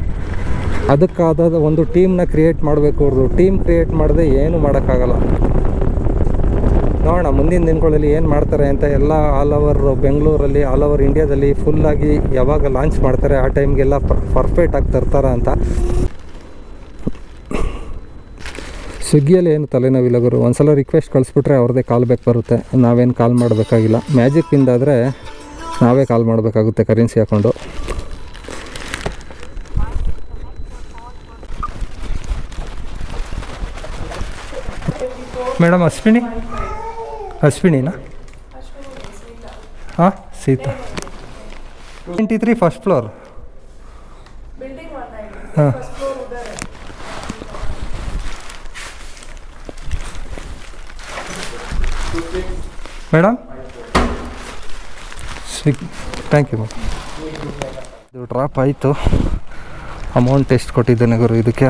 Speaker 1: ಅದಕ್ಕಾದ ಒಂದು ಟೀಮ್ನ ಕ್ರಿಯೇಟ್ ಮಾಡಬೇಕು ಅವ್ರದ್ದು ಟೀಮ್ ಕ್ರಿಯೇಟ್ ಮಾಡದೆ ಏನು ಮಾಡೋಕ್ಕಾಗಲ್ಲ. ನೋಡೋಣ, ಮುಂದಿನ ದಿನಗಳಲ್ಲಿ ಏನು ಮಾಡ್ತಾರೆ ಅಂತ ಎಲ್ಲ ಆಲ್ ಓವರ್ ಬೆಂಗಳೂರಲ್ಲಿ ಆಲ್ ಓವರ್ ಇಂಡಿಯಾದಲ್ಲಿ ಫುಲ್ಲಾಗಿ ಯಾವಾಗ ಲಾಂಚ್ ಮಾಡ್ತಾರೆ, ಆ ಟೈಮ್ಗೆಲ್ಲ ಪರ್ಫೆಕ್ಟ್ ಆಗಿ ತರ್ತಾರ ಅಂತ. ಸ್ವಿಗ್ಗಿಯಲ್ಲಿ ಏನು ತಲೆನೋವಿಲ್ಲ ಗುರು? ಒಂದ್ಸಲ ರಿಕ್ವೆಸ್ಟ್ ಕಳಿಸ್ಬಿಟ್ರೆ ಅವ್ರದ್ದೇ ಕಾಲ್ ಬೇಕು ಬರುತ್ತೆ. ನಾವೇನು ಕಾಲ್ ಮಾಡಬೇಕಾಗಿಲ್ಲ. ಮ್ಯಾಜಿಕ್ ಇಂದಾದರೆ ನಾವೇ ಕಾಲ್ ಮಾಡಬೇಕಾಗುತ್ತೆ ಕರೆನ್ಸಿ ಹಾಕ್ಕೊಂಡು ಮೇಡಮ್, ಅಶ್ವಿನಿ? ಅಶ್ವಿನಿನಾ? ಹಾಂ Sita. Twenty three first floor ಹಾಂ. Madam Swiggy thank you madam ಇದು ಡ್ರಾಪ್ ಆಯಿತು. ಅಮೌಂಟ್ ಎಷ್ಟು ಕೊಟ್ಟಿದ್ದೇನೆ ಗುರು? ಇದಕ್ಕೆ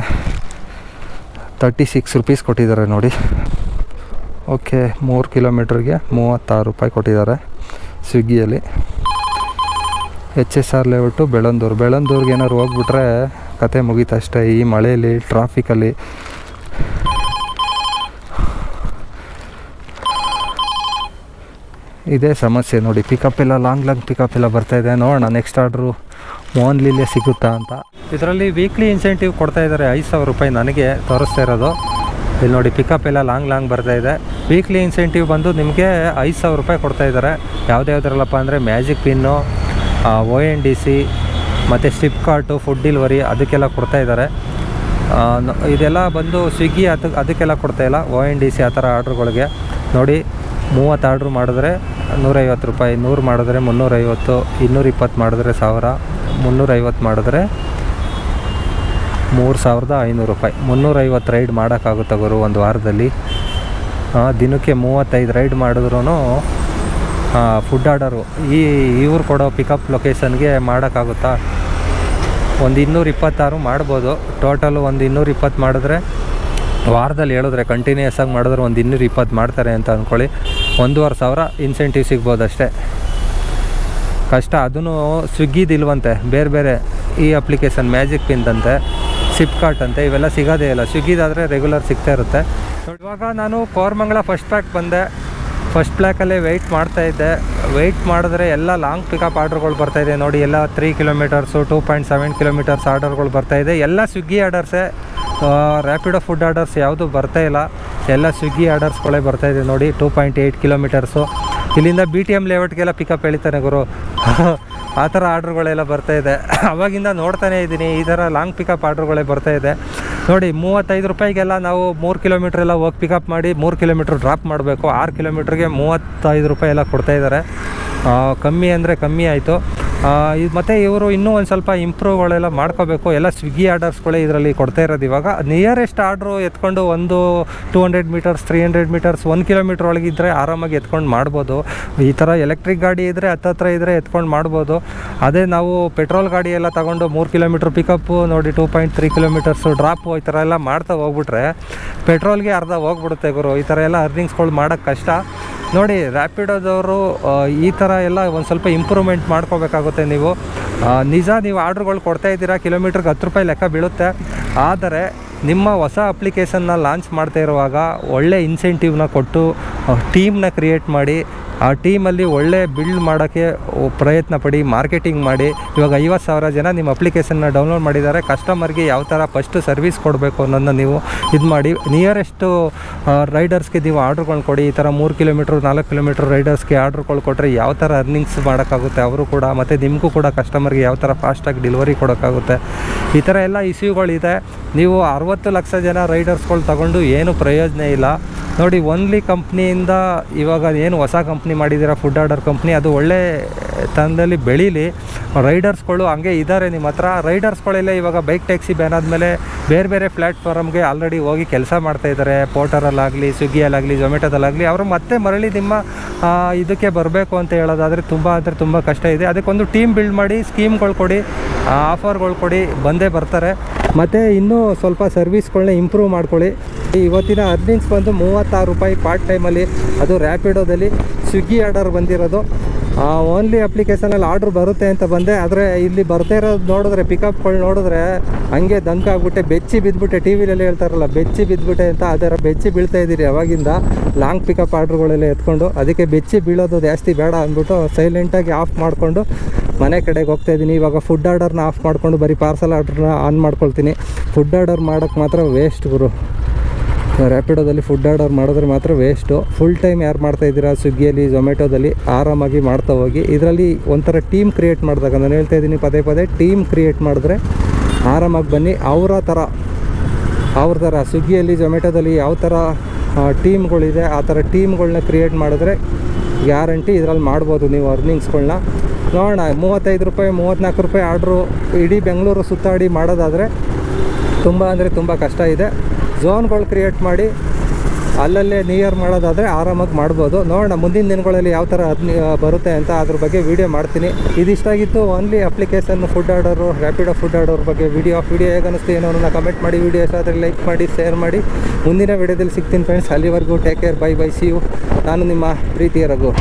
Speaker 1: ತರ್ಟಿ ಸಿಕ್ಸ್ ರುಪೀಸ್ ಕೊಟ್ಟಿದ್ದಾರೆ ನೋಡಿ. ಓಕೆ, ಮೂರು ಕಿಲೋಮೀಟ್ರಿಗೆ ಮೂವತ್ತಾರು ರೂಪಾಯಿ ಕೊಟ್ಟಿದ್ದಾರೆ ಸ್ವಿಗ್ಗಿಯಲ್ಲಿ. H S R layout Bellandur ಬೆಳಂದೂರ್ಗೆ ಏನಾದ್ರು ಹೋಗ್ಬಿಟ್ರೆ ಕತೆ ಮುಗೀತು ಅಷ್ಟೇ. ಈ ಮಳೆಯಲ್ಲಿ, ಟ್ರಾಫಿಕಲ್ಲಿ. ಇದೇ ಸಮಸ್ಯೆ ನೋಡಿ. ಪಿಕಪ್ ಎಲ್ಲ ಲಾಂಗ್ ಲಾಂಗ್ ಪಿಕಪ್ ಎಲ್ಲ ಇದೆ. ನೋಡೋಣ, ನೆಕ್ಸ್ಟ್ ಆರ್ಡ್ರು ಓನ್ಲಿಲ್ಲೇ ಸಿಗುತ್ತಾ ಅಂತ. ಇದರಲ್ಲಿ ವೀಕ್ಲಿ ಇನ್ಸೆಂಟಿವ್ ಕೊಡ್ತಾ ಇದ್ದಾರೆ. ಐದು ಸಾವಿರ ರೂಪಾಯಿ ನನಗೆ ತೋರಿಸ್ತಾ ಇರೋದು. ಇಲ್ಲಿ ನೋಡಿ ಪಿಕಪ್ ಎಲ್ಲ ಲಾಂಗ್ ಲಾಂಗ್ ಬರ್ತಾ ಇದೆ. ವೀಕ್ಲಿ ಇನ್ಸೆಂಟಿವ್ ಬಂದು ನಿಮಗೆ ಐದು ಸಾವಿರ ರೂಪಾಯಿ ಕೊಡ್ತಾ ಇದ್ದಾರೆ. ಯಾವುದ್ಯಾವ್ದ್ರಲ್ಲಪ್ಪ ಅಂದರೆ Magicpin O N D C ಮತ್ತು ಫ್ಲಿಪ್ಕಾರ್ಟು ಫುಡ್ ಡಿಲ್ವರಿ ಅದಕ್ಕೆಲ್ಲ ಕೊಡ್ತಾ ಇದ್ದಾರೆ. ಇದೆಲ್ಲ ಬಂದು ಸ್ವಿಗ್ಗಿ ಅದು, ಅದಕ್ಕೆಲ್ಲ ಕೊಡ್ತಾ ಇಲ್ಲ. ಒ ಎನ್ ಡಿ ಸಿ ಆ ಥರ ಆರ್ಡ್ರ್ಗಳಿಗೆ. ನೋಡಿ, ಮೂವತ್ತು ಆರ್ಡ್ರ್ ಮಾಡಿದ್ರೆ ನೂರೈವತ್ತು ರೂಪಾಯಿ, ನೂರು ಮಾಡಿದ್ರೆ ಮುನ್ನೂರೈವತ್ತು ಇನ್ನೂರಿಪ್ಪತ್ತು ಮಾಡಿದ್ರೆ ಸಾವಿರ, ಮುನ್ನೂರೈವತ್ತು ಮಾಡಿದ್ರೆ ಮೂರು ಸಾವಿರದ ಐನೂರು ರೂಪಾಯಿ. ಮುನ್ನೂರೈವತ್ತು ರೈಡ್ ಮಾಡೋಕ್ಕಾಗುತ್ತೆ ಗುರು ಒಂದು ವಾರದಲ್ಲಿ? ದಿನಕ್ಕೆ ಮೂವತ್ತೈದು ರೈಡ್ ಮಾಡಿದ್ರೂ ಫುಡ್ ಆರ್ಡರು ಈ, ಇವ್ರು ಕೊಡೋ ಪಿಕಪ್ ಲೊಕೇಶನ್ಗೆ ಮಾಡೋಕ್ಕಾಗುತ್ತಾ? ಒಂದು ಇನ್ನೂರು ಇಪ್ಪತ್ತಾರು ಮಾಡ್ಬೋದು. ಟೋಟಲ್ ಒಂದು ಇನ್ನೂರು ಇಪ್ಪತ್ತು ಮಾಡಿದ್ರೆ, ವಾರದಲ್ಲಿ ಹೇಳಿದ್ರೆ ಕಂಟಿನ್ಯೂಸ್ ಆಗಿ ಮಾಡಿದ್ರೆ ಒಂದು ಇನ್ನೂರ ಇಪ್ಪತ್ತು ಮಾಡ್ತಾರೆ ಅಂತ ಅಂದ್ಕೊಳ್ಳಿ. ಒಂದೂವರೆ ಸಾವಿರ ಇನ್ಸೆಂಟಿವ್ ಸಿಗ್ಬೋದು ಅಷ್ಟೇ. ಕಷ್ಟ. ಅದೂ ಸ್ವಿಗ್ಗಿದಿಲ್ವಂತೆ ಬೇರೆ ಬೇರೆ ಈ ಅಪ್ಲಿಕೇಶನ್ ಮ್ಯಾಜಿಕ್ ಪಿಂದಂತೆ ಸಿಪ್ಕಾರ್ಟ್ ಅಂತೆ ಇವೆಲ್ಲ ಸಿಗೋದೇ ಇಲ್ಲ. ಸ್ವಿಗ್ಗಿದಾದರೆ ರೆಗ್ಯುಲರ್ ಸಿಗ್ತಾ ಇರುತ್ತೆ. ಇವಾಗ ನಾನು ಕೋರ್ಮಂಗಲ ಫಸ್ಟ್ ಪ್ಯಾಕ್ ಬಂದೆ. ಫಸ್ಟ್ ಪ್ಲ್ಯಾಕಲ್ಲೇ ವೆಯ್ಟ್ ಮಾಡ್ತಾ ಇದ್ದೆ. ವೆಯ್ಟ್ ಮಾಡಿದ್ರೆ ಎಲ್ಲ ಲಾಂಗ್ ಪಿಕಪ್ ಆರ್ಡರ್ಗಳು ಇದೆ. ನೋಡಿ, ಎಲ್ಲ three kilometres two point seven kilometres ಆರ್ಡರ್ಗಳು ಬರ್ತಾ ಇದೆ. ಎಲ್ಲ ಸ್ವಿಗ್ಗಿ ಆರ್ಡರ್ಸೇ ರ್ಯಾಪಿಡೋ ಫುಡ್ ಆರ್ಡರ್ಸ್ ಯಾವುದು ಬರ್ತಾ ಇಲ್ಲ. ಎಲ್ಲ ಸ್ವಿಗ್ಗಿ ಆರ್ಡರ್ಸ್ಗಳೇ ಬರ್ತಾ ಇದೆ. ನೋಡಿ ಟೂ ಪಾಯಿಂಟ್ ಏಯ್ಟ್ ಕಿಲೋಮೀಟರ್ಸು ಇಲ್ಲಿಂದ ಬಿ ಟಿ ಎಂ ಲೇಔಟ್ಗೆಲ್ಲ ಪಿಕಪ್ ಹೇಳ್ತಾನೆ ಗುರು. ಆ ಥರ ಆರ್ಡ್ರುಗಳೆಲ್ಲ ಬರ್ತಾ ಇದೆ. ಅವಾಗಿಂದ ನೋಡ್ತಾನೆ ಇದ್ದೀನಿ. ಈ ಥರ ಲಾಂಗ್ ಪಿಕಪ್ ಆರ್ಡ್ರುಗಳೇ ಬರ್ತಾ ಇದೆ. ನೋಡಿ, ಮೂವತ್ತೈದು ರೂಪಾಯಿಗೆಲ್ಲ ನಾವು ಮೂರು ಕಿಲೋಮೀಟ್ರ್ ಎಲ್ಲ ಹೋಗಿ ಪಿಕಪ್ ಮಾಡಿ ಮೂರು ಕಿಲೋಮೀಟ್ರ್ ಡ್ರಾಪ್ ಮಾಡಬೇಕು. ಆರು ಕಿಲೋಮೀಟ್ರಿಗೆ ಮೂವತ್ತೈದು ರೂಪಾಯಿ ಎಲ್ಲ ಕೊಡ್ತಾಯಿದ್ದಾರೆ ಕಮ್ಮಿ ಅಂದರೆ ಕಮ್ಮಿ ಆಯಿತು. ಇದು ಮತ್ತು ಇವರು ಇನ್ನೂ ಒಂದು ಸ್ವಲ್ಪ ಇಂಪ್ರೂವ್ಗಳೆಲ್ಲ ಮಾಡ್ಕೋಬೇಕು. ಎಲ್ಲ ಸ್ವಿಗ್ಗಿ ಆರ್ಡರ್ಸ್ಗಳೇ ಇದರಲ್ಲಿ ಕೊಡ್ತಾ ಇರೋದು ಇವಾಗ. ನಿಯರೆಸ್ಟ್ ಆರ್ಡ್ರು ಎತ್ಕೊಂಡು ಒಂದು two hundred metres three hundred metres ಒಂದು ಕಿಲೋಮೀಟ್ರ್ ಒಳಗಿದ್ದರೆ ಆರಾಮಾಗಿ ಎತ್ಕೊಂಡು ಮಾಡ್ಬೋದು. ಈ ಥರ ಎಲೆಕ್ಟ್ರಿಕ್ ಗಾಡಿ ಇದ್ದರೆ ಹತ್ತತ್ರ ಇದ್ದರೆ ಎತ್ಕೊಂಡು ಮಾಡ್ಬೋದು. ಅದೇ ನಾವು ಪೆಟ್ರೋಲ್ ಗಾಡಿ ಎಲ್ಲ ತಗೊಂಡು ಮೂರು ಕಿಲೋಮೀಟ್ರ್ ಪಿಕಪ್ಪು ನೋಡಿ two point three kilometres drop ಈ ಥರ ಎಲ್ಲ ಮಾಡ್ತಾ ಹೋಗ್ಬಿಟ್ರೆ ಪೆಟ್ರೋಲ್ಗೆ ಅರ್ಧ ಹೋಗ್ಬಿಡುತ್ತೆ ಗುರು. ಈ ಥರ ಎಲ್ಲ ಅರ್ನಿಂಗ್ಸ್ಗಳು ಮಾಡೋಕ್ಕೆ ಕಷ್ಟ. ನೋಡಿ ರ್ಯಾಪಿಡೋದವರು ಈ ಥರ ಎಲ್ಲ ಒಂದು ಸ್ವಲ್ಪ ಇಂಪ್ರೂವ್ಮೆಂಟ್ ಮಾಡ್ಕೋಬೇಕಾಗುತ್ತೆ. ನೀವು. ನಿಜ ನೀವು ಆರ್ಡ್ರ್ಗಳು ಕೊಡ್ತಾ ಇದ್ದೀರಾ ಕಿಲೋಮೀಟ್ರಿಗೆ ಹತ್ತು ರೂಪಾಯಿ ಲೆಕ್ಕ ಬೀಳುತ್ತೆ. ಆದರೆ ನಿಮ್ಮ ಹೊಸ ಅಪ್ಲಿಕೇಶನ್ನ ಲಾಂಚ್ ಮಾಡ್ತಾ ಇರುವಾಗ ಒಳ್ಳೆ ಇನ್ಸೆಂಟಿವ್ನ ಕೊಟ್ಟು ಟೀಮ್ನ ಕ್ರಿಯೇಟ್ ಮಾಡಿ, ಆ ಟೀಮಲ್ಲಿ ಒಳ್ಳೆ ಬಿಲ್ಡ್ ಮಾಡೋಕ್ಕೆ ಪ್ರಯತ್ನ ಪಡಿ ಮಾರ್ಕೆಟಿಂಗ್ ಮಾಡಿ. ಇವಾಗ ಐವತ್ತು ಸಾವಿರ ಜನ ನಿಮ್ಮ ಅಪ್ಲಿಕೇಶನ್ನ ಡೌನ್ಲೋಡ್ ಮಾಡಿದ್ದಾರೆ. ಕಸ್ಟಮರ್ಗೆ ಯಾವ ಥರ ಫಸ್ಟು ಸರ್ವಿಸ್ ಕೊಡಬೇಕು ಅನ್ನೋದನ್ನ ನೀವು ಇದು ಮಾಡಿ. ನಿಯರೆಸ್ಟು ರೈಡರ್ಸ್ಗೆ ನೀವು ಆರ್ಡ್ರ್ಗಳು ಕೊಡಿ. ಈ ಥರ ಮೂರು ಕಿಲೋಮೀಟ್ರ್ ನಾಲ್ಕು ಕಿಲೋಮೀಟ್ರ್ ರೈಡರ್ಸ್ಗೆ ಆರ್ಡ್ರ್ಗಳು ಕೊಟ್ಟರೆ ಯಾವ ಥರ ಅರ್ನಿಂಗ್ಸ್ ಮಾಡೋಕ್ಕಾಗುತ್ತೆ ಅವರು ಕೂಡ, ಮತ್ತು ನಿಮಗೂ ಕೂಡ ಕಸ್ಟಮರ್ಗೆ ಯಾವ ಥರ ಫಾಸ್ಟಾಗಿ ಡೆಲಿವರಿ ಕೊಡೋಕ್ಕಾಗುತ್ತೆ. ಈ ಥರ ಎಲ್ಲ ಇಶ್ಯೂಗಳಿದೆ ನೀವು ಅರವತ್ತು ಲಕ್ಷ ಜನ ರೈಡರ್ಸ್ಗಳು ತಗೊಂಡು ಏನು ಪ್ರಯೋಜನ ಇಲ್ಲ. ನೋಡಿ ಓನ್ಲಿ ಕಂಪ್ನಿಯಿಂದ ಇವಾಗ ಏನು ಹೊಸ ಕಂಪ್ನಿ ಮಾಡಿದ್ದೀರಾ ಫುಡ್ ಆರ್ಡರ್ ಕಂಪ್ನಿ ಅದು ಒಳ್ಳೆ ತನದಲ್ಲಿ ಬೆಳೀಲಿ. ರೈಡರ್ಸ್ಗಳು ಹಂಗೆ ಇದ್ದಾರೆ ನಿಮ್ಮ ಹತ್ರ. ರೈಡರ್ಸ್ಗಳೆಲ್ಲ ಇವಾಗ ಬೈಕ್ ಟ್ಯಾಕ್ಸಿ ಬ್ಯಾನ್ ಆದಮೇಲೆ ಬೇರೆ ಬೇರೆ ಪ್ಲ್ಯಾಟ್ಫಾರ್ಮ್ಗೆ ಆಲ್ರೆಡಿ ಹೋಗಿ ಕೆಲಸ ಮಾಡ್ತಾ ಇದ್ದಾರೆ. ಪೋರ್ಟರಲ್ಲಾಗಲಿ ಸ್ವಿಗ್ಗಿಯಲ್ಲಾಗಲಿ ಝೊಮೆಟೊದಲ್ಲಾಗಲಿ ಅವರು ಮತ್ತೆ ಮರಳಿ ನಿಮ್ಮ ಇದಕ್ಕೆ ಬರಬೇಕು ಅಂತ ಹೇಳೋದಾದರೆ ತುಂಬ ಅಂದರೆ ತುಂಬ ಕಷ್ಟ ಇದೆ. ಅದಕ್ಕೊಂದು ಟೀಮ್ ಬಿಲ್ಡ್ ಮಾಡಿ ಸ್ಕೀಮ್ಗಳು ಕೊಡಿ ಆಫರ್ಗಳು ಕೊಡಿ, ಬಂದೇ ಬರ್ತಾರೆ. ಮತ್ತು ಇನ್ನೂ ಸ್ವಲ್ಪ ಸರ್ವಿಸ್ಗಳನ್ನ ಇಂಪ್ರೂವ್ ಮಾಡ್ಕೊಳ್ಳಿ. ಇವತ್ತಿನ ಅರ್ನಿಂಗ್ಸ್ ಬಂದು ಮೂವತ್ತಾರು ರೂಪಾಯಿ ಪಾರ್ಟ್ ಟೈಮಲ್ಲಿ ಅದು ರ್ಯಾಪಿಡೋದಲ್ಲಿ ಸ್ವಿಗ್ಗಿ ಆರ್ಡರ್ ಬಂದಿರೋದು. ಓನ್ಲಿ ಅಪ್ಲಿಕೇಶನಲ್ಲಿ ಆರ್ಡ್ರ್ ಬರುತ್ತೆ ಅಂತ ಬಂದೆ. ಆದರೆ ಇಲ್ಲಿ ಬರ್ತಾ ಇರೋದು ನೋಡಿದ್ರೆ ಪಿಕಪ್ಗಳು ನೋಡಿದ್ರೆ ಹಂಗೆ ದಂಕ ಆಗ್ಬಿಟ್ಟೆ, ಬೆಚ್ಚಿ ಬಿದ್ದುಬಿಟ್ಟೆ ಟಿ ವಿಲೆಲ್ಲ ಹೇಳ್ತಾರಲ್ಲ, ಬೆಚ್ಚಿ ಬಿದ್ದುಬಿಟ್ಟೆ ಅಂತ ಅದರ ಬೆಚ್ಚಿ ಬೀಳ್ತಾ ಇದ್ದೀರಿ ಅವಾಗಿಂದ. ಲಾಂಗ್ ಪಿಕಪ್ ಆರ್ಡ್ರ್ಗಳೆಲ್ಲ ಎತ್ಕೊಂಡು, ಅದಕ್ಕೆ ಬೆಚ್ಚಿ ಬೀಳೋದು ಜಾಸ್ತಿ ಬೇಡ ಅಂದ್ಬಿಟ್ಟು ಸೈಲೆಂಟಾಗಿ ಆಫ್ ಮಾಡಿಕೊಂಡು ಮನೆ ಕಡೆಗೆ ಹೋಗ್ತಾ ಇದ್ದೀನಿ. ಇವಾಗ ಫುಡ್ ಆರ್ಡರ್ನ ಆಫ್ ಮಾಡಿಕೊಂಡು ಬರೀ ಪಾರ್ಸಲ್ ಆರ್ಡ್ರನ್ನ ಆನ್ ಮಾಡ್ಕೊಳ್ತೀನಿ. ಫುಡ್ ಆರ್ಡರ್ ಮಾಡೋಕ್ಕೆ ಮಾತ್ರ ವೇಸ್ಟ್ ಗುರು. ರ್ಯಾಪಿಡೋದಲ್ಲಿ ಫುಡ್ ಆರ್ಡರ್ ಮಾಡಿದ್ರೆ ಮಾತ್ರ ವೇಸ್ಟು ಫುಲ್ ಟೈಮ್ ಯಾರು ಮಾಡ್ತಾ ಇದ್ದೀರಾ? ಸ್ವಿಗ್ಗಿಯಲ್ಲಿ ಝೊಮ್ಯಾಟೋದಲ್ಲಿ ಆರಾಮಾಗಿ ಮಾಡ್ತಾ ಹೋಗಿ. ಇದರಲ್ಲಿ ಒಂಥರ ಟೀಮ್ ಕ್ರಿಯೇಟ್ ಮಾಡಿದಾಗ, ನಾನು ಹೇಳ್ತಾ ಇದ್ದೀನಿ ಪದೇ ಪದೇ ಟೀಮ್ ಕ್ರಿಯೇಟ್ ಮಾಡಿದ್ರೆ ಆರಾಮಾಗಿ ಬನ್ನಿ. ಅವರ ಥರ, ಅವ್ರ ಥರ ಸ್ವಿಗ್ಗಿಯಲ್ಲಿ ಝೊಮ್ಯಾಟೋದಲ್ಲಿ ಯಾವ ಥರ ಟೀಮ್ಗಳಿದೆ ಆ ಥರ ಟೀಮ್ಗಳನ್ನ ಕ್ರಿಯೇಟ್ ಮಾಡಿದ್ರೆ ಗ್ಯಾರಂಟಿ ಇದರಲ್ಲಿ ಮಾಡ್ಬೋದು ನೀವು ಅರ್ನಿಂಗ್ಸ್ಗಳನ್ನ ನೋಡೋಣ, ಮೂವತ್ತೈದು ರೂಪಾಯಿ ಮೂವತ್ತ್ನಾಲ್ಕು ರೂಪಾಯಿ ಆರ್ಡ್ರು ಇಡೀ ಬೆಂಗಳೂರು ಸುತ್ತಾಡಿ ಮಾಡೋದಾದರೆ ತುಂಬ ಅಂದರೆ ತುಂಬ ಕಷ್ಟ ಇದೆ. ಝೋನ್ಗಳು ಕ್ರಿಯೇಟ್ ಮಾಡಿ ಅಲ್ಲಲ್ಲೇ ನಿಯರ್ ಮಾಡೋದಾದರೆ ಆರಾಮಾಗಿ ಮಾಡ್ಬೋದು. ನೋಡೋಣ, ಮುಂದಿನ ದಿನಗಳಲ್ಲಿ ಯಾವ ಥರ ಅದ್ನಿ ಬರುತ್ತೆ ಅಂತ ಅದ್ರ ಬಗ್ಗೆ ವೀಡಿಯೋ ಮಾಡ್ತೀನಿ. ಇದಿಷ್ಟಾಗಿತ್ತು only application food order Rapido food order ಬಗ್ಗೆ ವೀಡಿಯೋ ವೀಡಿಯೋ ಹೇಗೆ ಅನಿಸ್ತು ಏನೋ ನನ್ನ ಕಮೆಂಟ್ ಮಾಡಿ ವೀಡಿಯೋ ಆದರೆ ಲೈಕ್ ಮಾಡಿ ಶೇರ್ ಮಾಡಿ. ಮುಂದಿನ ವೀಡಿಯೋದಲ್ಲಿ ಸಿಗ್ತೀನಿ ಫ್ರೆಂಡ್ಸ್ ಅಲ್ಲಿವರೆಗೂ take care bye bye see you ನಾನು ನಿಮ್ಮ ಪ್ರೀತಿಯ ರಘು.